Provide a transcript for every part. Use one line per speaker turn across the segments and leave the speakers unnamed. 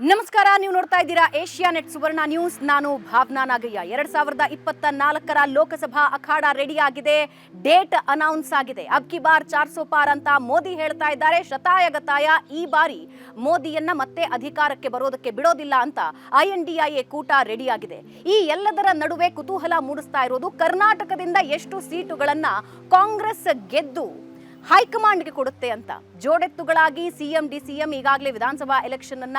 ನಮಸ್ಕಾರ, ನೀವು ನೋಡ್ತಾ ಇದ್ದೀರಾ ಏಷ್ಯಾ ನೆಟ್ ಸುವರ್ಣ ನ್ಯೂಸ್. ನಾನು ಭಾವನಾ ನಾಗಯ್ಯ. ಎರಡ್ ಸಾವಿರದ ಇಪ್ಪತ್ತ ನಾಲ್ಕರ ಲೋಕಸಭಾ ಅಖಾಡ ರೆಡಿ ಆಗಿದೆ. ಡೇಟ್ ಅನೌನ್ಸ್ ಆಗಿದೆ. ಅಬ್ ಕಿ ಬಾರ್ ಚಾರ್ ಸೋ ಪಾರ್ ಅಂತ ಮೋದಿ ಹೇಳ್ತಾ ಇದ್ದಾರೆ. ಶತಾಯ ಗತಾಯ ಈ ಬಾರಿ ಮೋದಿಯನ್ನ ಮತ್ತೆ ಅಧಿಕಾರಕ್ಕೆ ಬರೋದಕ್ಕೆ ಬಿಡೋದಿಲ್ಲ ಅಂತ I N D I A ಕೂಟ ರೆಡಿ ಆಗಿದೆ. ಈ ಎಲ್ಲದರ ನಡುವೆ ಕುತೂಹಲ ಮೂಡಿಸ್ತಾ ಇರೋದು ಕರ್ನಾಟಕದಿಂದ ಎಷ್ಟು ಸೀಟುಗಳನ್ನ ಕಾಂಗ್ರೆಸ್ ಗೆದ್ದು ಹೈಕಮಾಂಡ್ಗೆ ಕೊಡುತ್ತೆ ಅಂತ. ಜೋಡೆತ್ತುಗಳಾಗಿ ಸಿಎಂ ಡಿ ಸಿಎಂ ಈಗಾಗಲೇ ವಿಧಾನಸಭಾ ಎಲೆಕ್ಷನ್ ಅನ್ನ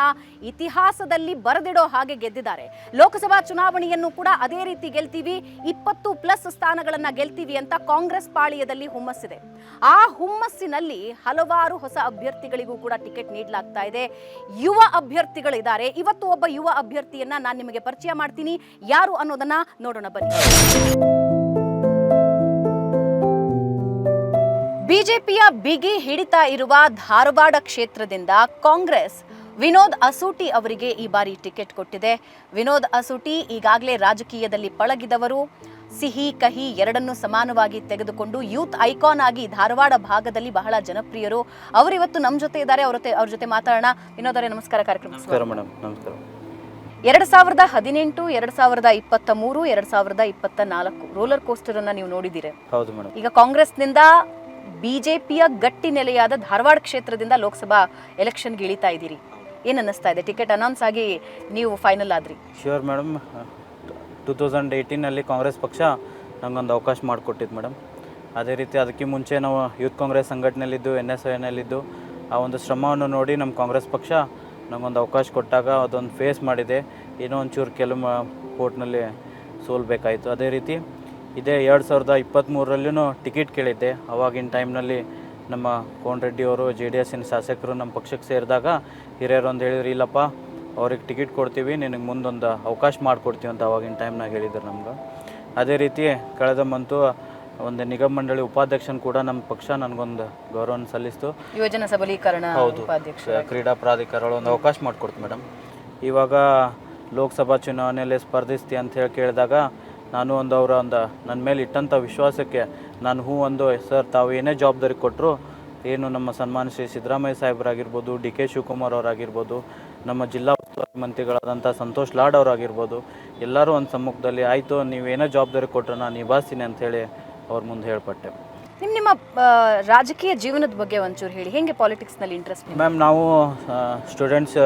ಇತಿಹಾಸದಲ್ಲಿ ಬರೆದಿಡೋ ಹಾಗೆ ಗೆದ್ದಿದ್ದಾರೆ. ಲೋಕಸಭಾ ಚುನಾವಣೆಯನ್ನು ಕೂಡ ಅದೇ ರೀತಿ ಗೆಲ್ತೀವಿ, ಇಪ್ಪತ್ತು ಪ್ಲಸ್ ಸ್ಥಾನಗಳನ್ನ ಗೆಲ್ತೀವಿ ಅಂತ ಕಾಂಗ್ರೆಸ್ ಪಾಳಿಯದಲ್ಲಿ ಹುಮ್ಮಸ್ಸಿದೆ. ಆ ಹುಮ್ಮಸ್ಸಿನಲ್ಲಿ ಹಲವಾರು ಹೊಸ ಅಭ್ಯರ್ಥಿಗಳಿಗೂ ಕೂಡ ಟಿಕೆಟ್ ನೀಡಲಾಗ್ತಾ ಇದೆ. ಯುವ ಅಭ್ಯರ್ಥಿಗಳಿದ್ದಾರೆ. ಇವತ್ತು ಒಬ್ಬ ಯುವ ಅಭ್ಯರ್ಥಿಯನ್ನ ನಾನು ನಿಮಗೆ ಪರಿಚಯ ಮಾಡ್ತೀನಿ. ಯಾರು ಅನ್ನೋದನ್ನ ನೋಡೋಣ ಬನ್ನಿ. ಬಿಜೆಪಿಯ ಬಿಗಿ ಹಿಡಿತಾ ಇರುವ ಧಾರವಾಡ ಕ್ಷೇತ್ರದಿಂದ ಕಾಂಗ್ರೆಸ್ ವಿನೋದ್ ಅಸೂಟಿ ಅವರಿಗೆ ಈ ಬಾರಿ ಟಿಕೆಟ್ ಕೊಟ್ಟಿದೆ. ವಿನೋದ್ ಅಸೂಟಿ ಈಗಾಗಲೇ ರಾಜಕೀಯದಲ್ಲಿ ಪಳಗಿದವರು. ಸಿಹಿ ಕಹಿ ಎರಡನ್ನೂ ಸಮಾನವಾಗಿ ತೆಗೆದುಕೊಂಡು ಯೂತ್ ಐಕಾನ್ ಆಗಿ ಧಾರವಾಡ ಭಾಗದಲ್ಲಿ ಬಹಳ ಜನಪ್ರಿಯರು. ಅವರಿವತ್ತು ನಮ್ಮ ಜೊತೆ ಇದ್ದಾರೆ. ಅವರ ಅವ್ರ ಜೊತೆ ಮಾತಾಡೋಣ. ವಿನೋದ್ ಅವರೇ ನಮಸ್ಕಾರ. ಕಾರ್ಯಕ್ರಮ
ಎರಡ್ ಮೇಡಮ್. ನಮಸ್ಕಾರ.
ಎರಡು ಸಾವಿರದ ಹದಿನೆಂಟು ಎರಡು ಸಾವಿರದ ಇಪ್ಪತ್ತ ಮೂರು ಎರಡು ಸಾವಿರದ ಇಪ್ಪತ್ತ ನಾಲ್ಕು ರೋಲರ್ ಕೋಸ್ಟರ್ ಅನ್ನ ನೀವು ನೋಡಿದಿರಿ
ಈಗ ಕಾಂಗ್ರೆಸ್
ಈಗ ಕಾಂಗ್ರೆಸ್ನಿಂದ ಬಿಜೆಪಿಯ ಗಟ್ಟಿ ನೆಲೆಯಾದ ಧಾರವಾಡ ಕ್ಷೇತ್ರದಿಂದ ಲೋಕಸಭಾ ಎಲೆಕ್ಷನ್ಗೆ ಇಳಿತಾ ಇದ್ದೀರಿ. ಏನು ಅನ್ನಿಸ್ತಾ ಇದೆ? ಟಿಕೆಟ್ ಅನೌನ್ಸ್ ಆಗಿ ನೀವು ಫೈನಲ್ ಆದ್ರಿ.
ಶ್ಯೂರ್ ಮೇಡಮ್ ಟೂ ತೌಸಂಡ್ ಏಯ್ಟೀನಲ್ಲಿ ಕಾಂಗ್ರೆಸ್ ಪಕ್ಷ ನಂಗೊಂದು ಅವಕಾಶ ಮಾಡಿಕೊಟ್ಟಿದ್ದು ಮೇಡಮ್ ಅದೇ ರೀತಿ ಅದಕ್ಕೆ ಮುಂಚೆ ನಾವು ಯೂತ್ ಕಾಂಗ್ರೆಸ್ ಸಂಘಟನೆಯಲ್ಲಿದ್ದು ಎನ್ ಎಸ್ ಐನಲ್ಲಿದ್ದು ಆ ಒಂದು ಶ್ರಮವನ್ನು ನೋಡಿ ನಮ್ಮ ಕಾಂಗ್ರೆಸ್ ಪಕ್ಷ ನಮಗೊಂದು ಅವಕಾಶ ಕೊಟ್ಟಾಗ ಅದೊಂದು ಫೇಸ್ ಮಾಡಿದೆ. ಏನೋ ಒಂಚೂರು ಕೆಲವು ಕೋರ್ಟ್ನಲ್ಲಿ ಸೋಲ್ಬೇಕಾಯಿತು. ಅದೇ ರೀತಿ ಇದೇ ಎರಡು ಸಾವಿರದ ಇಪ್ಪತ್ತ್ಮೂರರಲ್ಲೂ ಟಿಕೆಟ್ ಕೇಳಿದ್ದೆ. ಅವಾಗಿನ ಟೈಮ್ನಲ್ಲಿ ನಮ್ಮ ಕೋನ್ ರೆಡ್ಡಿ ಅವರು ಜೆ ಡಿ ಎಸ್ಸಿನ ಶಾಸಕರು ನಮ್ಮ ಪಕ್ಷಕ್ಕೆ ಸೇರಿದಾಗ ಹಿರಿಯರು ಒಂದು ಹೇಳಿದ್ರು ಇಲ್ಲಪ್ಪ ಅವ್ರಿಗೆ ಟಿಕೆಟ್ ಕೊಡ್ತೀವಿ ನಿನಗೆ ಮುಂದೊಂದು ಅವಕಾಶ ಮಾಡಿಕೊಡ್ತೀವಿ ಅಂತ ಅವಾಗಿನ ಟೈಮ್ನಾಗ ಹೇಳಿದ್ರು ನಮ್ಗೆ. ಅದೇ ರೀತಿ ಕಳೆದ ಮಂತು ಒಂದು ನಿಗಮ ಮಂಡಳಿ ಉಪಾಧ್ಯಕ್ಷನ ಕೂಡ ನಮ್ಮ ಪಕ್ಷ ನನಗೊಂದು ಗೌರವನ ಸಲ್ಲಿಸ್ತು.
ಯುವಜನ ಸಬಲೀಕರಣ
ಹೌದು ಕ್ರೀಡಾ ಪ್ರಾಧಿಕಾರಗಳು ಒಂದು ಅವಕಾಶ ಮಾಡಿಕೊಡ್ತು ಮೇಡಮ್ ಇವಾಗ ಲೋಕಸಭಾ ಚುನಾವಣೆಯಲ್ಲಿ ಸ್ಪರ್ಧಿಸ್ತಿ ಅಂತ ಹೇಳಿ ಕೇಳಿದಾಗ ನಾನು ಒಂದು ಅವರ ಒಂದು ನನ್ನ ಮೇಲೆ ಇಟ್ಟಂಥ ವಿಶ್ವಾಸಕ್ಕೆ ನಾನು ಹೂ ಒಂದು ಸರ್ ತಾವು ಏನೇ ಜವಾಬ್ದಾರಿ ಕೊಟ್ಟರು ಏನು ನಮ್ಮ ಸನ್ಮಾನ ಶ್ರೀ ಸಿದ್ದರಾಮಯ್ಯ ಸಾಹೇಬರಾಗಿರ್ಬೋದು ಡಿ ಕೆ ಶಿವಕುಮಾರ್ ಅವರಾಗಿರ್ಬೋದು ನಮ್ಮ ಜಿಲ್ಲಾ ಉಸ್ತುವಾರಿ ಮಂತ್ರಿಗಳಾದಂಥ ಸಂತೋಷ್ ಲಾಡ್ ಅವರಾಗಿರ್ಬೋದು ಎಲ್ಲರೂ ಒಂದು ಸಮ್ಮುಖದಲ್ಲಿ ಆಯಿತು ನೀವೇನೇ ಜವಾಬ್ದಾರಿ ಕೊಟ್ಟರು ನಾನು ನಿಭಾಯಿಸ್ತೀನಿ ಅಂಥೇಳಿ ಅವ್ರ ಮುಂದೆ ಹೇಳ್ಪಟ್ಟೆ.
ನಿಮ್ಮ ನಿಮ್ಮ ರಾಜಕೀಯ ಜೀವನದ ಬಗ್ಗೆ ಒಂಚೂರು ಹೇಳಿ ಹೆಂಗೆ ಪಾಲಿಟಿಕ್ಸ್ನಲ್ಲಿ ಇಂಟ್ರೆಸ್ಟ್
ಮ್ಯಾಮ್ ನಾವು ಸ್ಟೂಡೆಂಟ್ಸ್